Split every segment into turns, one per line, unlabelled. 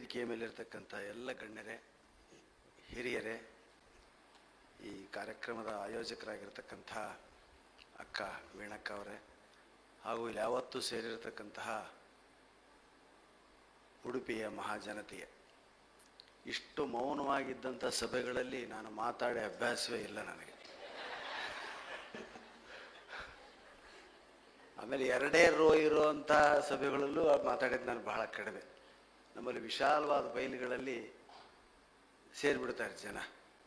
ವೇದಿಕೆಯ ಮೇಲಿರ್ತಕ್ಕಂಥ ಎಲ್ಲ ಗಣ್ಯರೇ, ಹಿರಿಯರೇ, ಈ ಕಾರ್ಯಕ್ರಮದ ಆಯೋಜಕರಾಗಿರ್ತಕ್ಕಂಥ ಅಕ್ಕ ವೀಣಕ್ಕ ಅವರೇ, ಹಾಗೂ ಇಲ್ಲಿ ಯಾವತ್ತೂ ಸೇರಿರತಕ್ಕಂತಹ ಉಡುಪಿಯ ಮಹಾಜನತೆಯ, ಇಷ್ಟು ಮೌನವಾಗಿದ್ದಂಥ ಸಭೆಗಳಲ್ಲಿ ನಾನು ಮಾತಾಡಿ ಅಭ್ಯಾಸವೇ ಇಲ್ಲ ನನಗೆ. ಆಮೇಲೆ ಎರಡೇ ರೋ ಇರುವಂತಹ ಸಭೆಗಳಲ್ಲೂ ಮಾತಾಡಿದ್ದು ನಾನು ಬಹಳ ಕಡಿಮೆ. ನಮ್ಮಲ್ಲಿ ವಿಶಾಲವಾದ ಬಯಲುಗಳಲ್ಲಿ ಸೇರಿಬಿಡ್ತಾರೆ ಜನ.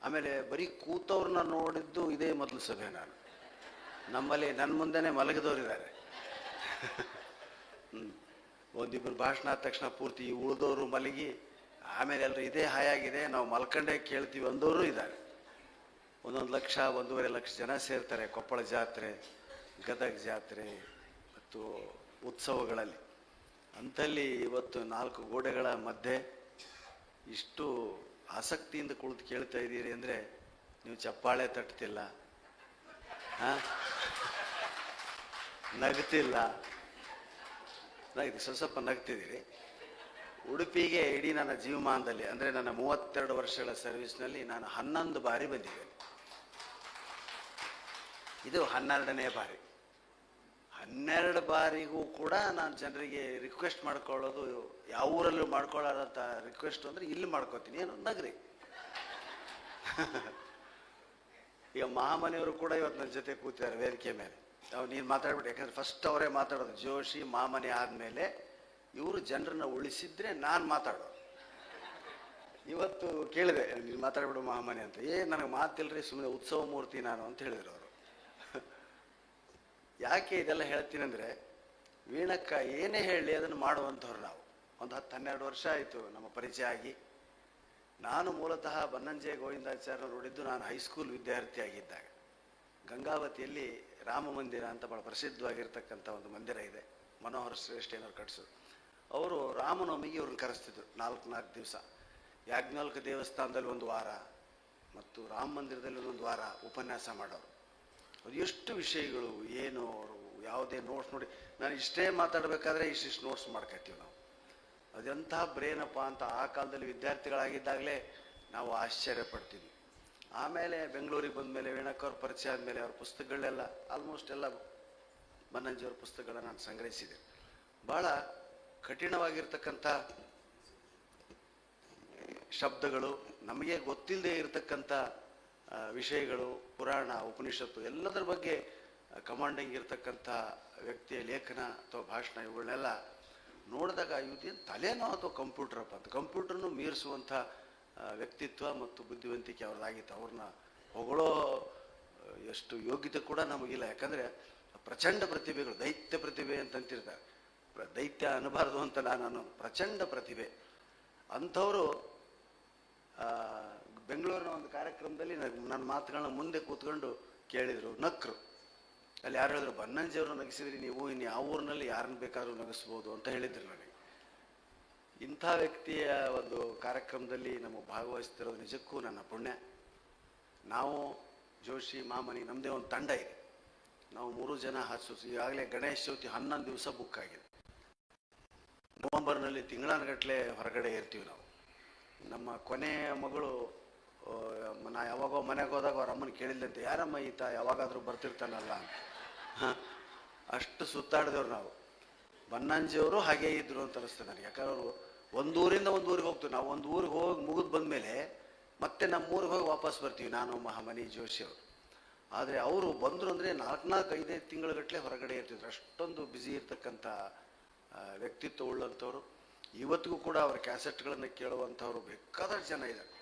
ಆಮೇಲೆ ಬರೀ ಕೂತವ್ರನ್ನ ನೋಡಿದ್ದು ಇದೇ ಮೊದಲು ಸಭೆ ನಾನು. ನಮ್ಮಲ್ಲಿ ನನ್ನ ಮುಂದೆನೇ ಮಲಗಿದವರಿದ್ದಾರೆ ಒಂದಿಬ್ಬರು ಭಾಷಣ ಆದ ತಕ್ಷಣ ಪೂರ್ತಿ ಉಳಿದವರು ಮಲಗಿ, ಆಮೇಲೆ ಎಲ್ಲರೂ ಇದೇ ಹಾಯಾಗಿದೆ, ನಾವು ಮಲ್ಕೊಂಡೇ ಕೇಳ್ತೀವಿ ಅಂದವರು ಇದ್ದಾರೆ ಒಂದೊಂದು ಲಕ್ಷ, ಒಂದೂವರೆ ಲಕ್ಷ ಜನ ಸೇರ್ತಾರೆ ಕೊಪ್ಪಳ ಜಾತ್ರೆ, ಗದಗ ಜಾತ್ರೆ, ಮತ್ತು ಉತ್ಸವಗಳಲ್ಲಿ. ಅಂಥಲ್ಲಿ ಇವತ್ತು ನಾಲ್ಕು ಗೋಡೆಗಳ ಮಧ್ಯೆ ಇಷ್ಟು ಆಸಕ್ತಿಯಿಂದ ಕುಳಿತು ಕೇಳ್ತಾ ಇದ್ದೀರಿ ಅಂದರೆ ನೀವು ಚಪ್ಪಾಳೆ ತಟ್ತಿಲ್ಲ. ಹಾಂ? ನಗ್ತಿಲ್ಲ. ನಗ್ತಿ ಸ್ವಲ್ಪ ಸ್ವಲ್ಪ ನಗ್ತಿದ್ದೀರಿ. ಉಡುಪಿಗೆ ಇಡೀ ನನ್ನ ಜೀವಮಾನದಲ್ಲಿ, ಅಂದರೆ ನನ್ನ ಮೂವತ್ತೆರಡು ವರ್ಷಗಳ ಸರ್ವಿಸ್ನಲ್ಲಿ ನಾನು ಹನ್ನೊಂದು ಬಾರಿ ಬಂದಿದ್ದೇನೆ. ಇದು ಹನ್ನೆರಡನೇ ಬಾರಿ. ಹನ್ನೆರಡು ಬಾರಿಗೂ ಕೂಡ ನಾನು ಜನರಿಗೆ ರಿಕ್ವೆಸ್ಟ್ ಮಾಡ್ಕೊಳ್ಳೋದು ಯಾವ ಊರಲ್ಲೂ ಮಾಡ್ಕೊಳ್ಳೋದಂಥ ರಿಕ್ವೆಸ್ಟ್ ಅಂದರೆ ಇಲ್ಲಿ ಮಾಡ್ಕೋತೀನಿ, ಏನು? ನಗ್ರಿ. ಈಗ ಮಹಾಮನೆಯವರು ಕೂಡ ಇವತ್ತು ನನ್ನ ಜೊತೆ ಕೂತಿದ್ದಾರೆ ವೇದಿಕೆ ಮೇಲೆ. ಅವ್ರು ನೀನು ಮಾತಾಡ್ಬಿಟ್ಟು ಯಾಕಂದ್ರೆ ಫಸ್ಟ್ ಅವರೇ ಮಾತಾಡೋದು. ಜೋಶಿ, ಮಾಮನೆ ಆದಮೇಲೆ ಇವರು ಜನರನ್ನ ಉಳಿಸಿದ್ರೆ ನಾನು ಮಾತಾಡೋದು. ಇವತ್ತು ಕೇಳಿದೆ, ನೀನು ಮಾತಾಡ್ಬಿಡು ಮಹಾಮನೆ ಅಂತ. ಏ, ನನಗೆ ಮಾತಿಲ್ರಿ ಸುಮ್ಮನೆ ಉತ್ಸವ ಮೂರ್ತಿ ನಾನು ಅಂತ ಹೇಳಿದ್ರು ಅವರು. ಯಾಕೆ ಇದೆಲ್ಲ ಹೇಳ್ತೀನಿ ಅಂದರೆ, ವೀಣಕ್ಕ ಏನೇ ಹೇಳಲಿ ಅದನ್ನು ಮಾಡುವಂಥವ್ರು ನಾವು. ಒಂದು ಹತ್ತು ಹನ್ನೆರಡು ವರ್ಷ ಆಯಿತು ನಮ್ಮ ಪರಿಚಯ ಆಗಿ. ನಾನು ಮೂಲತಃ ಬನ್ನಂಜೆ ಗೋವಿಂದಾಚಾರ್ಯ ನೋಡಿದ್ದು ನಾನು ಹೈಸ್ಕೂಲ್ ವಿದ್ಯಾರ್ಥಿ ಆಗಿದ್ದಾಗ. ಗಂಗಾವತಿಯಲ್ಲಿ ರಾಮ ಮಂದಿರ ಅಂತ ಭಾಳ ಪ್ರಸಿದ್ಧವಾಗಿರ್ತಕ್ಕಂಥ ಒಂದು ಮಂದಿರ ಇದೆ, ಮನೋಹರ ಶ್ರೇಷ್ಠೇನವ್ರು ಕಟ್ಸೋದು ಅವರು ರಾಮನವಮಿಗೆ ಇವ್ರನ್ನ ಕರೆಸ್ತಿದ್ರು, ನಾಲ್ಕು ನಾಲ್ಕು ದಿವಸ. ಯಾಜ್ಞಾಲ್ಕ ದೇವಸ್ಥಾನದಲ್ಲಿ ಒಂದು ವಾರ, ಮತ್ತು ರಾಮ ಮಂದಿರದಲ್ಲಿ ಒಂದು ವಾರ ಉಪನ್ಯಾಸ ಮಾಡೋರು. ಅದು ಎಷ್ಟು ವಿಷಯಗಳು, ಏನು ಅವರು ಯಾವುದೇ ನೋಟ್ಸ್ ನೋಡಿ, ನಾನು ಇಷ್ಟೇ ಮಾತಾಡಬೇಕಾದ್ರೆ ಇಷ್ಟಿಷ್ಟು ನೋಟ್ಸ್ ಮಾಡ್ಕೊತೀವಿ ನಾವು. ಅದೆಂಥ ಬ್ರೇನಪ್ಪ ಅಂತ ಆ ಕಾಲದಲ್ಲಿ ವಿದ್ಯಾರ್ಥಿಗಳಾಗಿದ್ದಾಗಲೇ ನಾವು ಆಶ್ಚರ್ಯ ಪಡ್ತೀವಿ ಆಮೇಲೆ ಬೆಂಗಳೂರಿಗೆ ಬಂದ ಮೇಲೆ ವೀಣಕ್ಕವ್ರ ಪರಿಚಯ ಆದಮೇಲೆ, ಅವ್ರ ಪುಸ್ತಕಗಳೆಲ್ಲ ಆಲ್ಮೋಸ್ಟ್ ಎಲ್ಲ ಬನ್ನಂಜಿಯವ್ರ ಪುಸ್ತಕಗಳನ್ನ ನಾನು ಸಂಗ್ರಹಿಸಿದೆ. ಭಾಳ ಕಠಿಣವಾಗಿರ್ತಕ್ಕಂಥ ಶಬ್ದಗಳು, ನಮಗೆ ಗೊತ್ತಿಲ್ಲದೆ ಇರತಕ್ಕಂಥ ವಿಷಯಗಳು, ಪುರಾಣ, ಉಪನಿಷತ್ತು ಎಲ್ಲದರ ಬಗ್ಗೆ ಕಮಾಂಡಿಂಗ್ ಇರತಕ್ಕಂಥ ವ್ಯಕ್ತಿಯ ಲೇಖನ ಅಥವಾ ಭಾಷಣ ಇವುಗಳನ್ನೆಲ್ಲ ನೋಡಿದಾಗ ಇದೇನು ತಲೆನೋ ಅಥವಾ ಕಂಪ್ಯೂಟರ್ ಅಂತ. ಕಂಪ್ಯೂಟರ್ನು ಮೀರಿಸುವಂಥ ವ್ಯಕ್ತಿತ್ವ ಮತ್ತು ಬುದ್ಧಿವಂತಿಕೆ ಅವ್ರದ್ದಾಗಿತ್ತು. ಅವ್ರನ್ನ ಹೊಗಳೋ ಎಷ್ಟು ಯೋಗ್ಯತೆ ಕೂಡ ನಮಗಿಲ್ಲ. ಯಾಕಂದರೆ ಪ್ರಚಂಡ ಪ್ರತಿಭೆಗಳು, ದೈತ್ಯ ಪ್ರತಿಭೆ ಅಂತಂತಿರ್ತಾರೆ. ಪ್ರ- ದೈತ್ಯ ಅನ್ನಬಾರದು ಅಂತ ನಾನು ಪ್ರಚಂಡ ಪ್ರತಿಭೆ. ಅಂಥವರು ಬೆಂಗಳೂರಿನ ಒಂದು ಕಾರ್ಯಕ್ರಮದಲ್ಲಿ ನನ್- ನನ್ನ ಮಾತುಗಳನ್ನ ಮುಂದೆ ಕೂತ್ಕೊಂಡು ಕೇಳಿದರು ನಕ್ರು. ಅಲ್ಲಿ ಯಾರು ಹೇಳಿದ್ರು ಬನ್ನಂಜಿಯವರು ನಗಿಸಿದ್ರಿ ನೀವು, ಇನ್ನು ಯಾವ ಊರಿನಲ್ಲಿ ಯಾರನ್ನ ಬೇಕಾದ್ರೂ ನಗಿಸ್ಬೋದು ಅಂತ ಹೇಳಿದ್ರು ನನಗೆ. ಇಂಥ ವ್ಯಕ್ತಿಯ ಒಂದು ಕಾರ್ಯಕ್ರಮದಲ್ಲಿ ನಮಗೆ ಭಾಗವಹಿಸ್ತಿರೋದು ನಿಜಕ್ಕೂ ನನ್ನ ಪುಣ್ಯ. ನಾವು ಜೋಶಿ, ಮಾಮನಿ ನಮ್ಮದೇ ಒಂದು ತಂಡ ಇದೆ. ನಾವು ಮೂರು ಜನ ಹಸು, ಈಗಾಗಲೇ ಗಣೇಶ ಚೌತಿ ಹನ್ನೊಂದು ದಿವಸ ಬುಕ್ ಆಗಿದೆ. ನವಂಬರ್ನಲ್ಲಿ ತಿಂಗಳಾನುಗಟ್ಟಲೆ ಹೊರಗಡೆ ಇರ್ತೀವಿ ನಾವು. ನಮ್ಮ ಕೊನೆಯ ಮಗಳು ನಾ ಯಾವಾಗೋ ಮನೆಗೆ ಹೋದಾಗ ಅವ್ರ ಅಮ್ಮನ ಕೇಳಿಲ್ಲಂತೆ ಯಾರಮ್ಮ ಈತ? ಯಾವಾಗಾದರೂ ಬರ್ತಿರ್ತಾನಲ್ಲ ಅಂತ. ಅಷ್ಟು ಸುತ್ತಾಡಿದವ್ರು ನಾವು. ಬನ್ನಂಜಿಯವರು ಹಾಗೆ ಇದ್ರು ಅಂತ ಅನಿಸ್ತದೆ ನನಗೆ. ಯಾಕಂದ್ರೆ ಅವರು ಒಂದು ಒಂದು ಊರಿಗೆ ಹೋಗ್ತೀವಿ ನಾವು ಒಂದು ಊರಿಗೆ ಹೋಗಿ ಮುಗಿದು ಬಂದಮೇಲೆ ಮತ್ತೆ ನಮ್ಮ ಊರಿಗೆ ಹೋಗಿ ವಾಪಸ್ ಬರ್ತೀವಿ, ನಾನು, ಮಹಾಮನಿ, ಜೋಶಿ ಅವರು. ಆದರೆ ಅವರು ಬಂದರು ಅಂದರೆ ನಾಲ್ಕು ನಾಲ್ಕು ಐದೈದು ತಿಂಗಳಗಟ್ಟಲೆ ಹೊರಗಡೆ ಇರ್ತಿದ್ರು. ಅಷ್ಟೊಂದು ಬ್ಯುಸಿ ಇರ್ತಕ್ಕಂಥ ವ್ಯಕ್ತಿತ್ವ ಉಳ್ಳಂಥವ್ರು. ಇವತ್ತಿಗೂ ಕೂಡ ಅವರ ಕ್ಯಾಸೆಟ್ಗಳನ್ನು ಕೇಳುವಂಥವ್ರು ಬೇಕಾದಷ್ಟು ಜನ ಇದ್ದಾರೆ.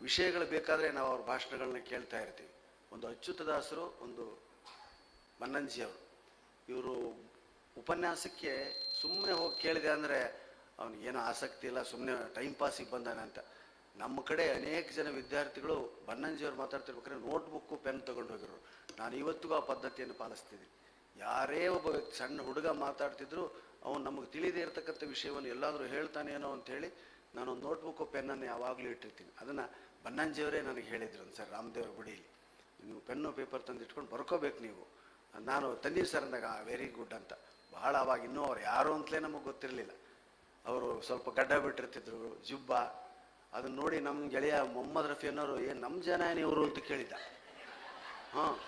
ವಿಷಯಗಳು ಬೇಕಾದರೆ ನಾವು ಅವ್ರ ಭಾಷಣಗಳನ್ನ ಕೇಳ್ತಾ ಇರ್ತೀವಿ. ಒಂದು ಅಚ್ಯುತದಾಸರು ಒಂದು ಮನ್ನಂಜಿಯವರು ಇವರು ಉಪನ್ಯಾಸಕ್ಕೆ ಸುಮ್ಮನೆ ಹೋಗಿ ಕೇಳಿದೆ ಅಂದರೆ ಏನೋ ಆಸಕ್ತಿ ಇಲ್ಲ ಸುಮ್ಮನೆ ಟೈಮ್ ಪಾಸಿಗೆ ಬಂದಾನೆ ಅಂತ. ನಮ್ಮ ಕಡೆ ಅನೇಕ ಜನ ವಿದ್ಯಾರ್ಥಿಗಳು ಬನ್ನಂಜಿಯವ್ರು ಮಾತಾಡ್ತಿರ್ಬೇಕಾದ್ರೆ ನೋಟ್ಬುಕ್ಕು ಪೆನ್ ತಗೊಂಡು ಹೋಗಿರೋರು. ನಾನು ಇವತ್ತಿಗೂ ಆ ಪದ್ಧತಿಯನ್ನು ಪಾಲಿಸ್ತಿದ್ದೀನಿ. ಯಾರೇ ಒಬ್ಬ ವ್ಯಕ್ತಿ, ಸಣ್ಣ ಹುಡುಗ ಮಾತಾಡ್ತಿದ್ರು, ಅವನು ನಮಗೆ ತಿಳಿದೇ ಇರತಕ್ಕಂಥ ವಿಷಯವನ್ನು ಎಲ್ಲಾದರೂ ಹೇಳ್ತಾನೇನೋ ಅಂತೇಳಿ ನಾನು ನೋಟ್ಬುಕ್ಕು ಪೆನ್ನನ್ನು ಯಾವಾಗಲೂ ಇಟ್ಟಿರ್ತೀನಿ. ಅದನ್ನು ಬನ್ನಂಜಿಯವರೇ ನನಗೆ ಹೇಳಿದ್ರು ಸರ್, ರಾಮದೇವ್ರ ಗುಡಿಯಲ್ಲಿ ನೀವು ಪೆನ್ನು, ಪೇಪರ್ ತಂದು ಇಟ್ಕೊಂಡು ಬರ್ಕೋಬೇಕು ನೀವು. ನಾನು ತನ್ನಿ ಸರ್ ಅಂದಾಗ ವೆರಿ ಗುಡ್ ಅಂತ. ಬಹಳ ಅವಾಗ ಇನ್ನೂ ಅವ್ರು ಯಾರು ಅಂತಲೇ ನಮಗೆ ಗೊತ್ತಿರಲಿಲ್ಲ. ಅವರು ಸ್ವಲ್ಪ ಗಡ್ಡ ಬಿಟ್ಟಿರ್ತಿದ್ರು, ಜುಬ್ಬ. ಅದನ್ನ ನೋಡಿ ನಮ್ಮ ಗೆಳೆಯ ಮೊಹಮ್ಮದ್ ರಫಿ ಅನ್ನೋರು ಏನ್ ನಮ್ಮ ಜನ ಇವರು ಅಂತ ಕೇಳಿದ್ದ. ಹಾಂ,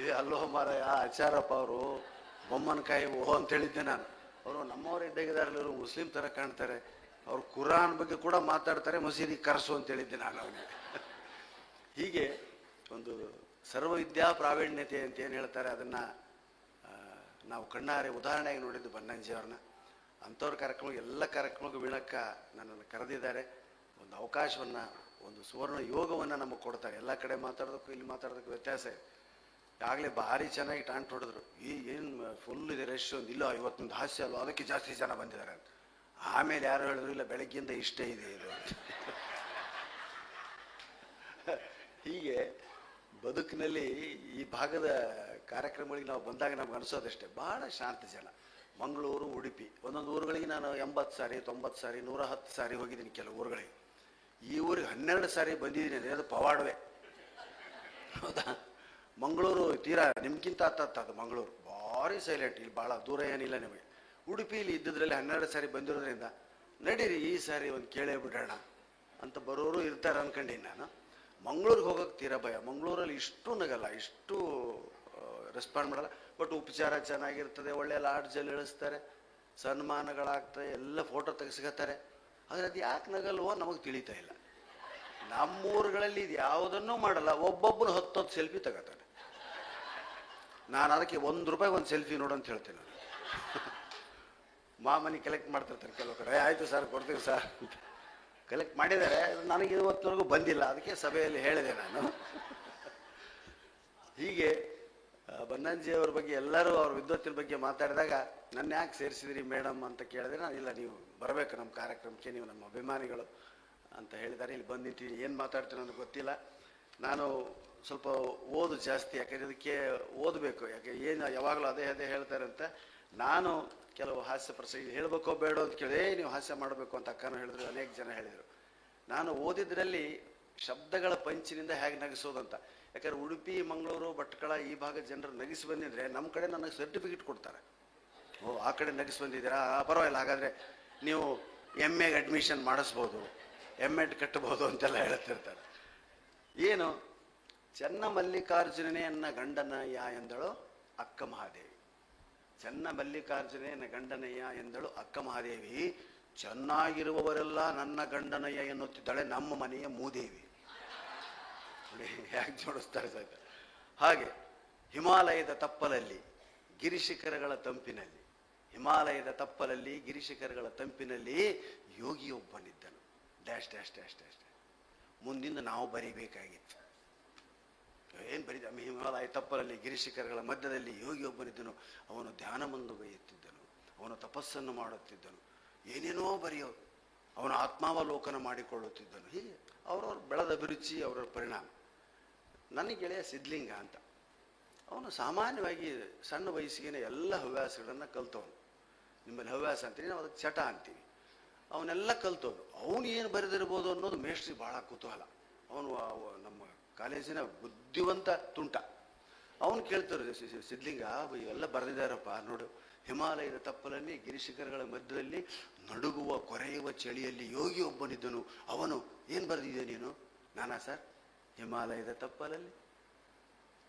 ಏ, ಅಲ್ಲೋ ಮಾರಾಯ ಆಚಾರಪ್ಪ ಅವರು ಬೊಮ್ಮನಕಾಯಿ ಓ ಅಂತ ಹೇಳಿದ್ದೆ ನಾನು. ಅವರು ನಮ್ಮವ್ರು ಇದ್ದಾಗಿದ್ದಾರೆ ಮುಸ್ಲಿಂ ಥರ ಕಾಣ್ತಾರೆ. ಅವ್ರು ಕುರಾನ್ ಬಗ್ಗೆ ಕೂಡ ಮಾತಾಡ್ತಾರೆ ಮಸೀದಿ ಕರೆಸು ಅಂತ ಹೇಳಿದ್ದೆ ನಾನು ಅವನಿಗೆ. ಹೀಗೆ ಒಂದು ಸರ್ವವಿದ್ಯಾ ಪ್ರಾವೀಣ್ಯತೆ ಅಂತ ಏನು ಹೇಳ್ತಾರೆ, ಅದನ್ನು ನಾವು ಕಣ್ಣಾರೆ ಉದಾಹರಣೆಗೆ ನೋಡಿದ್ದು ಬನ್ನಂಜಿ ಅವ್ರನ್ನ. ಅಂಥವ್ರ ಕಾರ್ಯಕ್ರಮ ಎಲ್ಲ ಕಾರ್ಯಕ್ರಮಕ್ಕೂ ವೀಣಕ್ಕ ನನ್ನನ್ನು ಕರೆದಿದ್ದಾರೆ. ಒಂದು ಅವಕಾಶವನ್ನು, ಒಂದು ಸುವರ್ಣ ಯೋಗವನ್ನು ನಮಗೆ ಕೊಡ್ತಾರೆ. ಎಲ್ಲ ಕಡೆ ಮಾತಾಡೋದಕ್ಕೂ ಇಲ್ಲಿ ಮಾತಾಡೋದಕ್ಕೂ ವ್ಯತ್ಯಾಸ ಇದೆ. ಆಗಲೇ ಭಾರಿ ಚೆನ್ನಾಗಿ ಟಾಂಟ್ ಹೊಡೆದ್ರು. ಈ, ಏನು ಫುಲ್ ಇದೆ, ರಶ್ ಒಂದು, ಇಲ್ಲ, ಇವತ್ತೊಂದು ಹಾಸ್ಯ ಅಲ್ವಾ? ಅದಕ್ಕೆ ಜಾಸ್ತಿ ಜನ ಬಂದಿದ್ದಾರೆ ಅಂತ. ಆಮೇಲೆ ಯಾರು ಹೇಳಿದ್ರು, ಇಲ್ಲ, ಬೆಳಗ್ಗೆಯಿಂದ ಇಷ್ಟೇ ಇದೆ ಇದು ಹೀಗೆ ಬದುಕಿನಲ್ಲಿ ಈ ಭಾಗದ ಕಾರ್ಯಕ್ರಮಗಳಿಗೆ ನಾವು ಬಂದಾಗ ನಮ್ಗೆ ಅನಿಸೋದಷ್ಟೇ ಭಾಳ ಶಾಂತ ಜನ. ಮಂಗಳೂರು, ಉಡುಪಿ. ಒಂದೊಂದು ಊರುಗಳಿಗೆ ನಾನು ಎಂಬತ್ತು ಸಾರಿ, ತೊಂಬತ್ತು ಸಾರಿ, ನೂರ ಹತ್ತು ಸಾರಿ ಹೋಗಿದ್ದೀನಿ ಕೆಲವು ಊರುಗಳಿಗೆ. ಈ ಊರಿಗೆ ಹನ್ನೆರಡು ಸಾರಿ ಬಂದಿದ್ದೀನಿ ಅಂದರೆ ಅದು ಪವಾಡವೇ. ಹೌದಾ? ಮಂಗಳೂರು ತೀರಾ, ನಿಮ್ಗಿಂತ ಹತ್ತತ್ತ ಅದು ಮಂಗಳೂರು. ಭಾರಿ ಸೈಲೆಂಟ್ ಇಲ್ಲಿ ಭಾಳ ದೂರ ಏನಿಲ್ಲ ನಿಮಗೆ. ಉಡುಪಿಲಿ ಇದ್ದದ್ರಲ್ಲಿ ಹನ್ನೆರಡು ಸಾರಿ ಬಂದಿರೋದ್ರಿಂದ, ನಡೀರಿ ಈ ಸಾರಿ ಒಂದು ಕೇಳೇ ಬಿಡೋಣ ಅಂತ ಬರೋರು ಇರ್ತಾರೆ ಅನ್ಕೊಂಡೀನಿ ನಾನು. ಮಂಗಳೂರಿಗೆ ಹೋಗೋಕೆ ತೀರಾ ಭಯ. ಮಂಗಳೂರಲ್ಲಿ ಇಷ್ಟು ನಗಲ್ಲ, ಇಷ್ಟು ರೆಸ್ಪಾಂಡ್ ಮಾಡಲ್ಲ. ಬಟ್ ಉಪಚಾರ ಚೆನ್ನಾಗಿರ್ತದೆ, ಒಳ್ಳೆ ಲಾಡ್ಜಲ್ಲಿ ಇಳಿಸ್ತಾರೆ ಸನ್ಮಾನಗಳಾಗ್ತಾರೆ ಎಲ್ಲ ಫೋಟೋ ತೆಗೆಸ್ಕೊತಾರೆ. ಆದರೆ ಅದು ಯಾಕೆ ನಗಲ್ವೋ ನಮಗೆ ತಿಳಿತಾ ಇಲ್ಲ. ನಮ್ಮೂರುಗಳಲ್ಲಿ ಇದು ಯಾವುದನ್ನೂ ಮಾಡಲ್ಲ ಒಬ್ಬೊಬ್ಬರು ಹತ್ತೊತ್ತು ಸೆಲ್ಫಿ ತಗೋತಾರೆ ನಾನು ಅದಕ್ಕೆ ಒಂದು ರೂಪಾಯಿ ಒಂದು ಸೆಲ್ಫಿ ನೋಡು ಅಂತ ಹೇಳ್ತೀನಿ ನಾನು. ಮಾಮನಿ ಕಲೆಕ್ಟ್ ಮಾಡ್ತಿರ್ತಾರೆ ಕೆಲವು ಕಡೆ. ಆಯಿತು ಸರ್ ಕೊಡ್ತೀವಿ ಸರ್ ಕಲೆಕ್ಟ್ ಮಾಡಿದ್ದಾರೆ, ನನಗೆ ಇವತ್ತಿನವರೆಗೂ ಬಂದಿಲ್ಲ. ಅದಕ್ಕೆ ಸಭೆಯಲ್ಲಿ ಹೇಳಿದೆ ನಾನು. ಹೀಗೆ ಬನ್ನಂಜಿಯವ್ರ ಬಗ್ಗೆ ಎಲ್ಲರೂ ಅವ್ರ ವಿದ್ವತ್ತಿನ ಬಗ್ಗೆ ಮಾತಾಡಿದಾಗ, ನನ್ನ ಯಾಕೆ ಸೇರಿಸಿದ್ರಿ ಮೇಡಮ್? ಅಂತ ಕೇಳಿದ್ರೆ, ನಾನು, ಇಲ್ಲ, ನೀವು ಬರಬೇಕು ನಮ್ಮ ಕಾರ್ಯಕ್ರಮಕ್ಕೆ, ನೀವು ನಮ್ಮ ಅಭಿಮಾನಿಗಳು ಅಂತ ಹೇಳಿದ್ದಾರೆ. ಇಲ್ಲಿ ಬಂದು ನಿಂತಿದ್ದೀನಿ ಏನು ಮಾತಾಡ್ತೀನಿ ನನಗೆ ಗೊತ್ತಿಲ್ಲ. ನಾನು ಸ್ವಲ್ಪ ಓದು ಜಾಸ್ತಿ, ಯಾಕಂದ್ರೆ ಇದಕ್ಕೆ ಓದಬೇಕು. ಯಾಕೆ, ಏನು, ಯಾವಾಗಲೂ ಅದೇ ಅದೇ ಹೇಳ್ತಾರೆ ಅಂತ. ನಾನು ಕೆಲವು ಹಾಸ್ಯ ಪ್ರಸಂಗ ಹೇಳಬೇಕೋ ಬೇಡೋ ಅಂತ ಕೇಳಿ ನೀವು ಹಾಸ್ಯ ಮಾಡಬೇಕು ಅಂತ ಅಕ್ಕನೂ ಹೇಳಿದ್ರು, ಅನೇಕ ಜನ ಹೇಳಿದರು. ನಾನು ಓದಿದ್ರಲ್ಲಿ ಶಬ್ದಗಳ ಪಂಚಿನಿಂದ ಹೇಗೆ ನಗಿಸೋದು ಅಂತ ಯಾಕಂದ್ರೆ ಉಡುಪಿ, ಮಂಗಳೂರು, ಭಟ್ಕಳ, ಈ ಭಾಗದ ಜನರು ನಗಿಸಿ ಬಂದಿದ್ರೆ ನಮ್ಮ ಕಡೆ ನನಗೆ ಸರ್ಟಿಫಿಕೇಟ್ ಕೊಡ್ತಾರೆ. ಓ, ಆ ಕಡೆ ನಗಿಸಿ ಬಂದಿದ್ದೀರಾ? ಪರವಾಗಿಲ್ಲ, ಹಾಗಾದರೆ ನೀವು ಎಂ ಎಗೆ ಅಡ್ಮಿಷನ್ ಮಾಡಿಸ್ಬೋದು ಎಂ ಎಡ್ ಕಟ್ಟಬಹುದು ಅಂತೆಲ್ಲ ಹೇಳ್ತಿರ್ತಾರೆ. ಏನು? ಚೆನ್ನ ಮಲ್ಲಿಕಾರ್ಜುನನೇ ಗಂಡನ ಯಾ ಎಂದಳು ಅಕ್ಕ ಮಹಾದೇವಿ. ಚೆನ್ನ ಮಲ್ಲಿಕಾರ್ಜುನೇ ನನ್ನ ಗಂಡನಯ್ಯ ಎಂದಳು ಅಕ್ಕ ಮಹಾದೇವಿ. ಚೆನ್ನಾಗಿರುವವರೆಲ್ಲ ನನ್ನ ಗಂಡನಯ್ಯ ಎನ್ನುತ್ತಿದ್ದಾಳೆ ನಮ್ಮ ಮನೆಯ ಮೂದೇವಿ. ನೋಡಿ, ಯಾಕೆ ಜೋಡಿಸ್ತಾರೆ ಸರ್ ಹಾಗೆ, ಹಿಮಾಲಯದ ತಪ್ಪಲಲ್ಲಿ, ಗಿರಿಶಿಖರಗಳ ತಂಪಿನಲ್ಲಿ, ಹಿಮಾಲಯದ ತಪ್ಪಲಲ್ಲಿ, ಗಿರಿಶಿಖರಗಳ ತಂಪಿನಲ್ಲಿ ಯೋಗಿಯೊಬ್ಬನಿದ್ದನು. Dash dash dash dash. ಮುಂದಿಂದ ನಾವು ಬರೀಬೇಕಾಗಿತ್ತು. ಏನು ಬರೀದ ಹಿಮಾಲಯ ತಪ್ಪಲಲ್ಲಿ ಗಿರಿಶಿಖರಗಳ ಮಧ್ಯದಲ್ಲಿ ಯೋಗಿಯೊಬ್ಬನಿದ್ದನು ಅವನು ಧ್ಯಾನ ಮುಂದುವರಿಯುತ್ತಿದ್ದನು ಅವನು ತಪಸ್ಸನ್ನು ಮಾಡುತ್ತಿದ್ದನು. ಏನೇನೋ ಬರೆಯೋ ಅವನು ಆತ್ಮಾವಲೋಕನ ಮಾಡಿಕೊಳ್ಳುತ್ತಿದ್ದನು. ಹೀಗೆ ಅವರವ್ರ ಬೆಳೆದ ಅಭಿರುಚಿ ಅವರ ಪರಿಣಾಮ. ನನ್ನ ಗೆಳೆಯ ಸಿದ್ಲಿಂಗ ಅಂತ. ಅವನು ಸಾಮಾನ್ಯವಾಗಿ ಸಣ್ಣ ವಯಸ್ಸಿಗೆ ಎಲ್ಲ ಹವ್ಯಾಸಗಳನ್ನು ಕಲ್ತವನು. ನಿಮ್ಮಲ್ಲಿ ಹವ್ಯಾಸ ಅಂತೀನಿ ನಾವು ಅದಕ್ಕೆ ಚಟ ಅಂತೀವಿ. ಅವನ್ನೆಲ್ಲ ಕಲ್ತವನು. ಅವನು ಏನು ಬರೆದಿರ್ಬೋದು ಅನ್ನೋದು ಮೇಷ್ಟ್ರಿಗೆ ಭಾಳ ಕುತೂಹಲ. ಅವನು ಅವ- ನಮ್ಮ ಕಾಲೇಜಿನ ಬುದ್ಧಿವಂತ ತುಂಟ. ಅವನು ಕೇಳ್ತಾರೆ ಸಿದ್ಲಿಂಗ ಇವೆಲ್ಲ ಬರೆದಿದ್ದಾರಪ್ಪ, ನೋಡು. ಹಿಮಾಲಯದ ತಪ್ಪಲಲ್ಲಿ, ಗಿರಿಶಿಖರಗಳ ಮಧ್ಯದಲ್ಲಿ ನಡುಗುವ, ಕೊರೆಯುವ ಚಳಿಯಲ್ಲಿ ಯೋಗಿ ಒಬ್ಬನಿದ್ದನು. ಅವನು ಏನು ಬರೆದಿದ್ದೆ ನೀನು? ನಾನಾ ಸರ್? ಹಿಮಾಲಯದ ತಪ್ಪಲಲ್ಲಿ,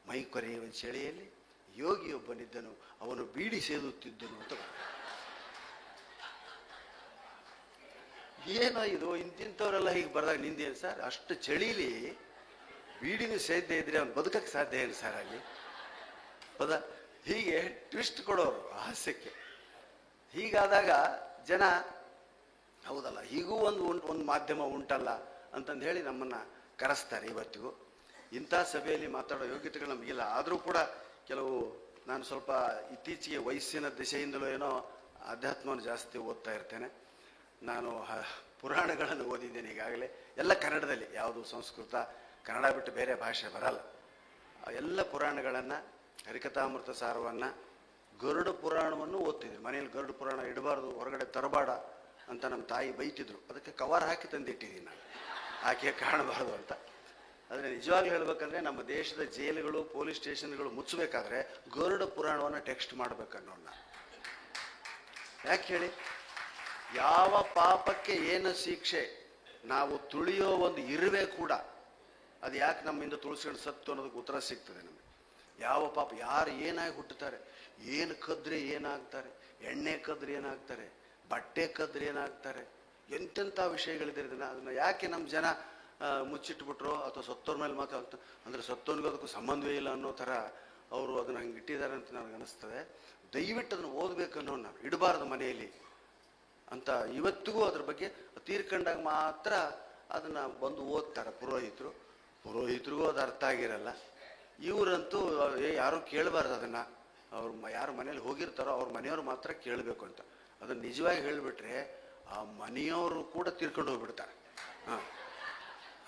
ಮೈ ಕೊರೆಯುವ ಚಳಿಯಲ್ಲಿ ಯೋಗಿಯೊಬ್ಬನಿದ್ದನು ಅವನು ಬೀಡಿ ಸೇದುತ್ತಿದ್ದನು. ಅಂತ. ಏನೋ ಇದು ಇಂತಿಂಥವರೆಲ್ಲ ಹೀಗೆ ಬರ್ದಾಗ ನಿಂದೇನು ಸರ್? ಅಷ್ಟು ಚಳಿಲಿ ಬೀಡಿನೂ ಸೇದ್ದೇ ಇದ್ರೆ ಅವ್ನು ಬದುಕಕ್ಕೆ ಸಾಧ್ಯ ಏನು ಸರ್ ಅಲ್ಲಿ? ಹೌದಾ ಹೀಗೆ ಟ್ವಿಸ್ಟ್ ಕೊಡೋರು ಹಾಸ್ಯಕ್ಕೆ. ಹೀಗಾದಾಗ ಜನ, ಹೌದಲ್ಲ, ಹೀಗೂ ಒಂದು ಉಂಟು ಒಂದು ಮಾಧ್ಯಮ ಉಂಟಲ್ಲ ಅಂತಂದು ಹೇಳಿ ನಮ್ಮನ್ನು ಕರೆಸ್ತಾರೆ ಇವತ್ತಿಗೂ. ಇಂಥ ಸಭೆಯಲ್ಲಿ ಮಾತಾಡೋ ಯೋಗ್ಯತೆಗಳು ನಮಗಿಲ್ಲ ಆದರೂ ಕೂಡ ಕೆಲವು, ನಾನು ಸ್ವಲ್ಪ ಇತ್ತೀಚೆಗೆ ವಯಸ್ಸಿನ ದಿಶೆಯಿಂದಲೂ ಏನೋ ಅಧ್ಯಾತ್ಮವನ್ನು ಜಾಸ್ತಿ ಓದ್ತಾ ಇರ್ತೇನೆ. ನಾನು ಪುರಾಣಗಳನ್ನು ಓದಿದ್ದೇನೆ ಈಗಾಗಲೇ. ಎಲ್ಲ ಕನ್ನಡದಲ್ಲಿ, ಯಾವುದು ಸಂಸ್ಕೃತ ಕನ್ನಡ ಬಿಟ್ಟು ಬೇರೆ ಭಾಷೆ ಬರಲ್ಲ. ಎಲ್ಲ ಪುರಾಣಗಳನ್ನು, ಹರಿಕಥಾಮೃತ ಸಾರವನ್ನು, ಗರುಡ ಪುರಾಣವನ್ನು ಓದ್ತಿದ್ರು ಮನೆಯಲ್ಲಿ ಗರುಡ ಪುರಾಣ ಇಡಬಾರ್ದು, ಹೊರಗಡೆ ತರಬೇಡ ಅಂತ ನಮ್ಮ ತಾಯಿ ಬೈತಿದ್ರು. ಅದಕ್ಕೆ ಕವರ್ ಹಾಕಿ ತಂದಿಟ್ಟಿದ್ದೀನಿ ನಾನು. ಆಕೆ ಕಾಣಬಾರ್ದು ಅಂತ. ಆದರೆ ನಿಜವಾಗ್ಲೂ ಹೇಳ್ಬೇಕಂದ್ರೆ ನಮ್ಮ ದೇಶದ ಜೈಲುಗಳು, ಪೊಲೀಸ್ ಸ್ಟೇಷನ್ಗಳು ಮುಚ್ಚಬೇಕಾದ್ರೆ ಗರುಡ ಪುರಾಣವನ್ನು ಟೆಕ್ಸ್ಟ್ ಮಾಡ್ಬೇಕನ್ನೋಣ ಯಾಕೆ ಹೇಳಿ? ಯಾವ ಪಾಪಕ್ಕೆ ಏನು ಶಿಕ್ಷೆ, ನಾವು ತುಳಿಯೋ ಒಂದು ಇರುವೆ ಕೂಡ ಅದು ಯಾಕೆ ನಮ್ಮಿಂದ ತುಳಸಿಕೊಂಡು ಸತ್ತು ಅನ್ನೋದಕ್ಕೆ ಉತ್ತರ ಸಿಗ್ತದೆ ನಮಗೆ. ಯಾವ ಪಾಪ, ಯಾರು ಏನಾಗಿ ಹುಟ್ಟುತ್ತಾರೆ? ಏನು ಕದ್ರೆ ಏನಾಗ್ತಾರೆ? ಎಣ್ಣೆ ಕದ್ರೆ ಏನಾಗ್ತಾರೆ? ಬಟ್ಟೆ ಕದ್ರೆ ಏನಾಗ್ತಾರೆ? ಎಂತೆಂಥ ವಿಷಯಗಳಿದೆ ಇದನ್ನ ಅದನ್ನ ಯಾಕೆ ನಮ್ಮ ಜನ ಮುಚ್ಚಿಟ್ಬಿಟ್ರು ಅಥವಾ ಸತ್ತೋರ್ ಮೇಲೆ ಮಾತಾಡ್ತಾರೆ ಅಂದ್ರೆ ಸತ್ತೋನ್ಗೂ ಅದಕ್ಕೂ ಸಂಬಂಧವೇ ಇಲ್ಲ ಅನ್ನೋ ಥರ ಅವರು ಅದನ್ನ ಹಂಗೆ ಇಟ್ಟಿದ್ದಾರೆ ಅಂತ ನನಗೆ ಅನಿಸ್ತದೆ. ದಯವಿಟ್ಟು ಅದನ್ನು ಓದಬೇಕು ಅನ್ನೋ ನಾವು. ಇಡಬಾರ್ದು ಮನೆಯಲ್ಲಿ ಅಂತ ಇವತ್ತಿಗೂ ಅದ್ರ ಬಗ್ಗೆ ತೀರ್ಕೊಂಡಾಗ ಮಾತ್ರ ಅದನ್ನ ಬಂದು ಓದ್ತಾರೆ ಪುರೋಹಿತರು. ಪುರೋಹಿತರಿಗೂ ಅದು ಅರ್ಥ ಆಗಿರಲ್ಲ. ಇವರಂತೂ ಯಾರು ಕೇಳಬಾರ್ದು ಅದನ್ನು. ಅವ್ರ ಯಾರು ಮನೇಲಿ ಹೋಗಿರ್ತಾರೋ ಅವ್ರ ಮನೆಯವ್ರು ಮಾತ್ರ ಕೇಳಬೇಕು ಅಂತ. ಅದು ನಿಜವಾಗಿ ಹೇಳಿಬಿಟ್ರೆ ಆ ಮನೆಯವರು ಕೂಡ ತೀರ್ಕೊಂಡು ಹೋಗ್ಬಿಡ್ತಾರೆ. ಹಾಂ.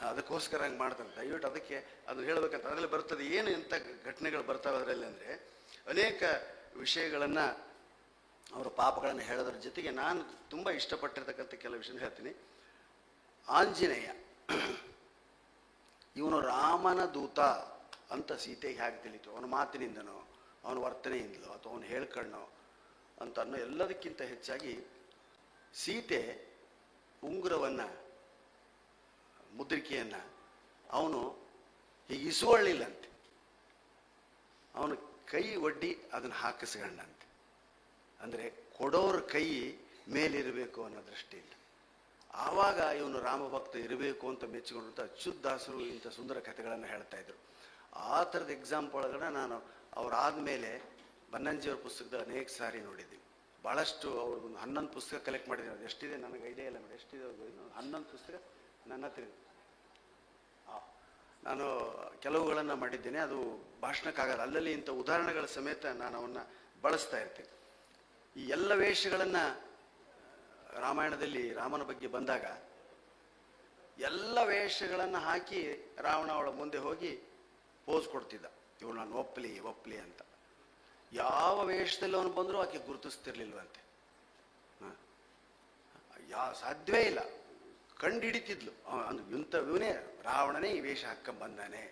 ಅದಕ್ಕೋಸ್ಕರ ಹಂಗೆ ಮಾಡ್ತಾರೆ. ದಯವಿಟ್ಟು ಅದಕ್ಕೆ ಅದು ಹೇಳಬೇಕಂತ. ಅದರಲ್ಲಿ ಬರ್ತದೆ ಏನು ಇಂಥ ಘಟನೆಗಳು ಬರ್ತಾವೆ ಅದರಲ್ಲಿ ಅಂದರೆ ಅನೇಕ ವಿಷಯಗಳನ್ನು ಅವರ ಪಾಪಗಳನ್ನು ಹೇಳೋದ್ರ ಜೊತೆಗೆ ನಾನು ತುಂಬ ಇಷ್ಟಪಟ್ಟಿರ್ತಕ್ಕಂಥ ಕೆಲವು ವಿಷಯ ಹೇಳ್ತೀನಿ. ಆಂಜನೇಯ ಇವನು ರಾಮನ ದೂತ ಅಂತ ಸೀತೆಗೆ ಹೇಗೆ ತಿಳಿತು? ಅವನ ಮಾತಿನಿಂದನೋ, ಅವನ ವರ್ತನೆಯಿಂದಲೋ, ಅಥವಾ ಅವನು ಹೇಳ್ಕಣ್ಣೋ ಅಂತ ಅನ್ನೋ ಎಲ್ಲದಕ್ಕಿಂತ ಹೆಚ್ಚಾಗಿ ಸೀತೆ ಉಂಗುರವನ್ನು, ಮುದ್ರಿಕೆಯನ್ನು ಅವನು ಹೀಗೆ ಇಸುವಳ್ಳಿಲ್ಲಂತೆ. ಅವನು ಕೈ ಒಡ್ಡಿ ಅದನ್ನು ಹಾಕಿಸ್ಕೊಂಡಂತೆ. ಅಂದರೆ ಕೊಡೋರ ಕೈ ಮೇಲಿರಬೇಕು ಅನ್ನೋ ದೃಷ್ಟಿಯಿಂದ. ಆವಾಗ ಇವನು ರಾಮಭಕ್ತ ಇರಬೇಕು ಅಂತ ಮೆಚ್ಚಿಕೊಂಡಂಥ ಅಚ್ಯುದಾಸರು ಇಂಥ ಸುಂದರ ಕಥೆಗಳನ್ನು ಹೇಳ್ತಾ ಇದ್ರು. ಆ ಥರದ ಎಕ್ಸಾಂಪಲ್ ಒಳಗಡೆ ನಾನು ಅವರಾದ್ಮೇಲೆ ಬನ್ನಂಜಿಯವ್ರ ಪುಸ್ತಕದ ಅನೇಕ ಸಾರಿ ನೋಡಿದ್ದೀನಿ ಭಾಳಷ್ಟು ಅವ್ರದ್ದೊಂದು ಹನ್ನೊಂದು ಪುಸ್ತಕ ಕಲೆಕ್ಟ್ ಮಾಡಿದ್ದೀನಿ ಅದು ಎಷ್ಟಿದೆ ನನಗೆ ಐಡಿಯಾ ಇಲ್ಲ ನೋಡಿ, ಎಷ್ಟಿದೆ ಹನ್ನೊಂದು ಪುಸ್ತಕ ನನ್ನ ಹತ್ರ. ನಾನು ಕೆಲವುಗಳನ್ನು ಮಾಡಿದ್ದೇನೆ. ಅದು ಭಾಷಣಕ್ಕಾಗಲ್ಲ ಅಲ್ಲಲ್ಲಿ ಇಂಥ ಉದಾಹರಣೆಗಳ ಸಮೇತ ನಾನು ಅವನ್ನ ಬಳಸ್ತಾ ಇರ್ತೀನಿ. ಈ ಎಲ್ಲ ವೇಷಗಳನ್ನು ರಾಮಾಯಣದಲ್ಲಿ ರಾಮನ ಬಗ್ಗೆ ಬಂದಾಗ ಎಲ್ಲ ವೇಷಗಳನ್ನು ಹಾಕಿ ರಾವಣ ಅವಳ ಮುಂದೆ ಹೋಗಿ ಪೋಸ್ ಕೊಡ್ತಿದ್ದ. ಇವಳು ನಾನು ಒಪ್ಪಲಿ ಒಪ್ಪಲಿ ಅಂತ. ಯಾವ ವೇಷದಲ್ಲಿ ಅವನು ಬಂದರೂ ಆಕೆ ಗುರುತಿಸ್ತಿರ್ಲಿಲ್ವಂತೆ. ಯಾ, ಸಾಧ್ಯವೇ ಇಲ್ಲ. ಕಂಡು ಹಿಡಿತಿದ್ಲು ಅಂದ್ ಇಂಥ ರಾವಣನೇ ಈ ವೇಷ ಹಾಕ್ಕೊಂಡ್ ಬಂದಾನೆ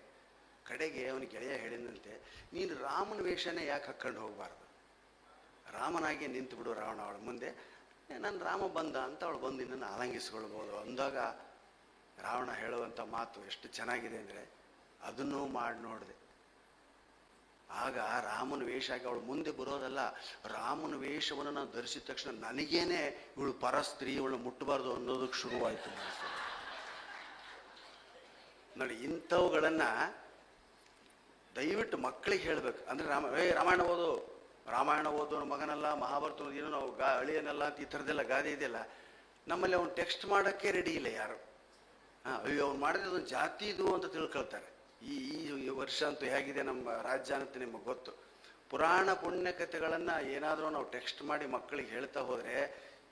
ಕಡೆಗೆ ಅವನ ಗೆಳೆಯ ಹೇಳಿದಂತೆ, ನೀನು ರಾಮನ ವೇಷನೇ ಯಾಕೆ ಹಾಕ್ಕೊಂಡು ಹೋಗಬಾರ್ದು? ರಾಮನಾಗೆ ನಿಂತು ಬಿಡು ರಾವಣ ಅವಳ ಮುಂದೆ. ನನ್ನ ರಾಮ ಬಂದ ಅಂತ ಅವಳು ಬಂದು ನಿನ್ನನ್ನು ಆಲಂಗಿಸ್ಕೊಳ್ಬೋದು. ಅಂದಾಗ ರಾವಣ ಹೇಳುವಂಥ ಮಾತು ಎಷ್ಟು ಚೆನ್ನಾಗಿದೆ ಅಂದರೆ ಅದನ್ನೂ ಮಾಡಿ ನೋಡಿದೆ. ಆಗ ರಾಮನ ವೇಷ ಆಗಿ ಅವಳು ಮುಂದೆ ಬರೋದಲ್ಲ, ರಾಮನ ವೇಷವನ್ನು ನಾನು ಧರಿಸಿದ ತಕ್ಷಣ ನನಗೇನೆ ಇವಳು ಪರಸ್ತ್ರೀ, ಇವಳು ಮುಟ್ಟಬಾರ್ದು ಅನ್ನೋದಕ್ಕೆ ಶುರುವಾಯಿತು. ನೋಡಿ, ಇಂಥವುಗಳನ್ನು ದಯವಿಟ್ಟು ಮಕ್ಕಳಿಗೆ ಹೇಳಬೇಕು. ಅಂದರೆ ರಾಮ, ಏ, ರಾಮಾಯಣ ಓದು. ರಾಮಾಯಣ ಓದೋನು ಮಗನಲ್ಲ ಮಹಾಭಾರತ ಏನೋ ನಾವು ಗಾ, ಅಳಿಯನಲ್ಲ ಅಂತ ಈ ಥರದ್ದೆಲ್ಲ ಗಾದೆ ಇದೆಯಲ್ಲ, ನಮ್ಮಲ್ಲಿ ಅವ್ನು ಟೆಕ್ಸ್ಟ್ ಮಾಡೋಕ್ಕೆ ರೆಡಿ ಇಲ್ಲ ಯಾರು. ಹಾಂ, ಅಯ್ಯೋ, ಅವ್ನು ಮಾಡಿದ್ರೆ ಅದೊಂದು ಜಾತಿ ಇದು ಅಂತ ತಿಳ್ಕೊಳ್ತಾರೆ. ಈ ಈ ವರ್ಷ ಅಂತೂ ಹೇಗಿದೆ ನಮ್ಮ ರಾಜ್ಯ ಅಂತ ನಿಮಗೆ ಗೊತ್ತು. ಪುರಾಣ ಪುಣ್ಯ ಕಥೆಗಳನ್ನು ಏನಾದರೂ ನಾವು ಟೆಕ್ಸ್ಟ್ ಮಾಡಿ ಮಕ್ಕಳಿಗೆ ಹೇಳ್ತಾ ಹೋದರೆ,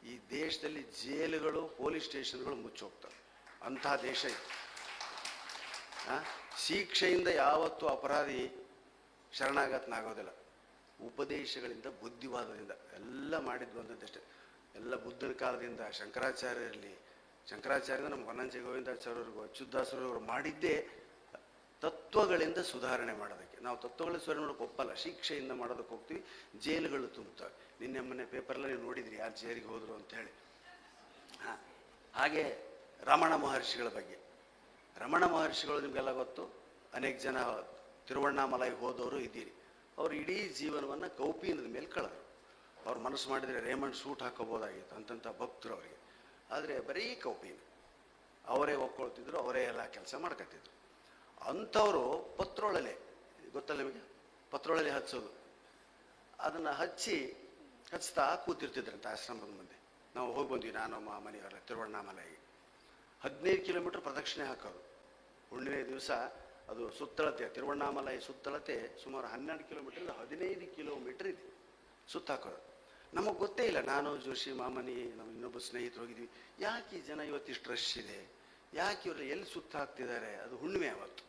ಈ ದೇಶದಲ್ಲಿ ಜೈಲುಗಳು, ಪೊಲೀಸ್ ಸ್ಟೇಷನ್ಗಳು ಮುಚ್ಚೋಗ್ತವೆ. ಅಂಥ ದೇಶ ಇದು? ಶಿಕ್ಷೆಯಿಂದ ಯಾವತ್ತೂ ಅಪರಾಧಿ ಶರಣಾಗತನಾಗೋದಿಲ್ಲ. ಉಪದೇಶಗಳಿಂದ, ಬುದ್ಧಿವಾದದಿಂದ ಎಲ್ಲ ಮಾಡಿದ್ದು ಅಂತಷ್ಟೇ ಎಲ್ಲ ಬುದ್ಧನ ಕಾಲದಿಂದ ಶಂಕರಾಚಾರ್ಯ ಇರಲಿ ಶಂಕರಾಚಾರ್ಯ ನಮ್ಮ ವನಂಜೆ ಗೋವಿಂದಾಚಾರ್ಯವ್ರಿಗೂ ಅಚ್ಯುತಾಸರವ್ರು ಮಾಡಿದ್ದೇ ತತ್ವಗಳಿಂದ ಸುಧಾರಣೆ ಮಾಡೋದಕ್ಕೆ. ನಾವು ತತ್ವಗಳ ಸುಧಾರಣೆ ಮಾಡೋಕೆ ಒಪ್ಪಲ್ಲ, ಶಿಕ್ಷೆಯಿಂದ ಮಾಡೋದಕ್ಕೆ ಹೋಗ್ತೀವಿ, ಜೈಲುಗಳು ತುಂಬುತ್ತವೆ. ನಿನ್ನೆ ಮೊನ್ನೆ ಪೇಪರ್ಲ್ಲಿ ನೀವು ನೋಡಿದ್ರಿ, ಯಾರು ಜೈಲಿಗೆ ಹೋದರು ಅಂತ ಹೇಳಿ. ಹಾಗೆ ರಮಣ ಮಹರ್ಷಿಗಳ ಬಗ್ಗೆ. ರಮಣ ಮಹರ್ಷಿಗಳು ನಿಮಗೆಲ್ಲ ಗೊತ್ತು? ಅನೇಕ ಜನ ತಿರುವಣ್ಣಾಮಲೈ ಹೋದವರು ಇದ್ದೀರಿ. ಅವರು ಇಡೀ ಜೀವನವನ್ನು ಕೌಪೀನದ ಮೇಲೆ ಕಳೆದರು ಅವ್ರು ಮನಸ್ಸು ಮಾಡಿದರೆ ರೇಮಂಡ್ ಸೂಟ್ ಹಾಕೋಬೋದಾಗಿತ್ತು ಅಂತಂಥ ಭಕ್ತರು ಅವರಿಗೆ. ಆದರೆ ಬರೀ ಕೌಪೀನ ಅವರೇ ಒಪ್ಕೊಳ್ತಿದ್ರು, ಅವರೇ ಎಲ್ಲ ಕೆಲಸ ಮಾಡ್ಕೊತಿದ್ರು ಅಂಥವರು ಪತ್ರೊಳಲೆ, ಗೊತ್ತಲ್ಲ ನಿಮಗೆ? ಪತ್ರೊಳಲೆ ಹಚ್ಚೋದು. ಅದನ್ನು ಹಚ್ಚಿ ಹಚ್ತಾ ಕೂತಿರ್ತಿದ್ರಂತೆ ಆಶ್ರಮದ ಮುಂದೆ. ನಾವು ಹೋಗಿ ಬಂದ್ವಿ, ನಾನು, ಮಾ ಮನೆಯವರ ತಿರುವಣ್ಣಾಮಲೆಗೆ ಹದಿನೈದು ಕಿಲೋಮೀಟ್ರ್ ಪ್ರದಕ್ಷಿಣೆ ಹಾಕೋದು. ಹುಣ್ಣಿಮೆ ದಿವಸ ಅದು ಸುತ್ತಳತೆ, ತಿರುವಣ್ಣಾಮಲೈ ಸುತ್ತಳತೆ ಸುಮಾರು ಹನ್ನೆರಡು ಕಿಲೋಮೀಟರ್ ಹದಿನೈದು ಕಿಲೋಮೀಟರ್ ಇದೆ ಸುತ್ತ ಹಾಕೋದು. ನಮಗೆ ಗೊತ್ತೇ ಇಲ್ಲ, ನಾನು ಜೋಶಿ ಮಾಮನಿ ನಮ್ಮ ಇನ್ನೊಬ್ಬ ಸ್ನೇಹಿತರು ಹೋಗಿದ್ವಿ. ಯಾಕೆ ಈ ಜನ ಇವತ್ತಿಷ್ಟು ರಶ್ ಇದೆ? ಯಾಕೆ ಇವರು ಎಲ್ಲಿ ಸುತ್ತ ಹಾಕ್ತಿದ್ದಾರೆ? ಅದು ಹುಣ್ಣಿಮೆ ಅವತ್ತು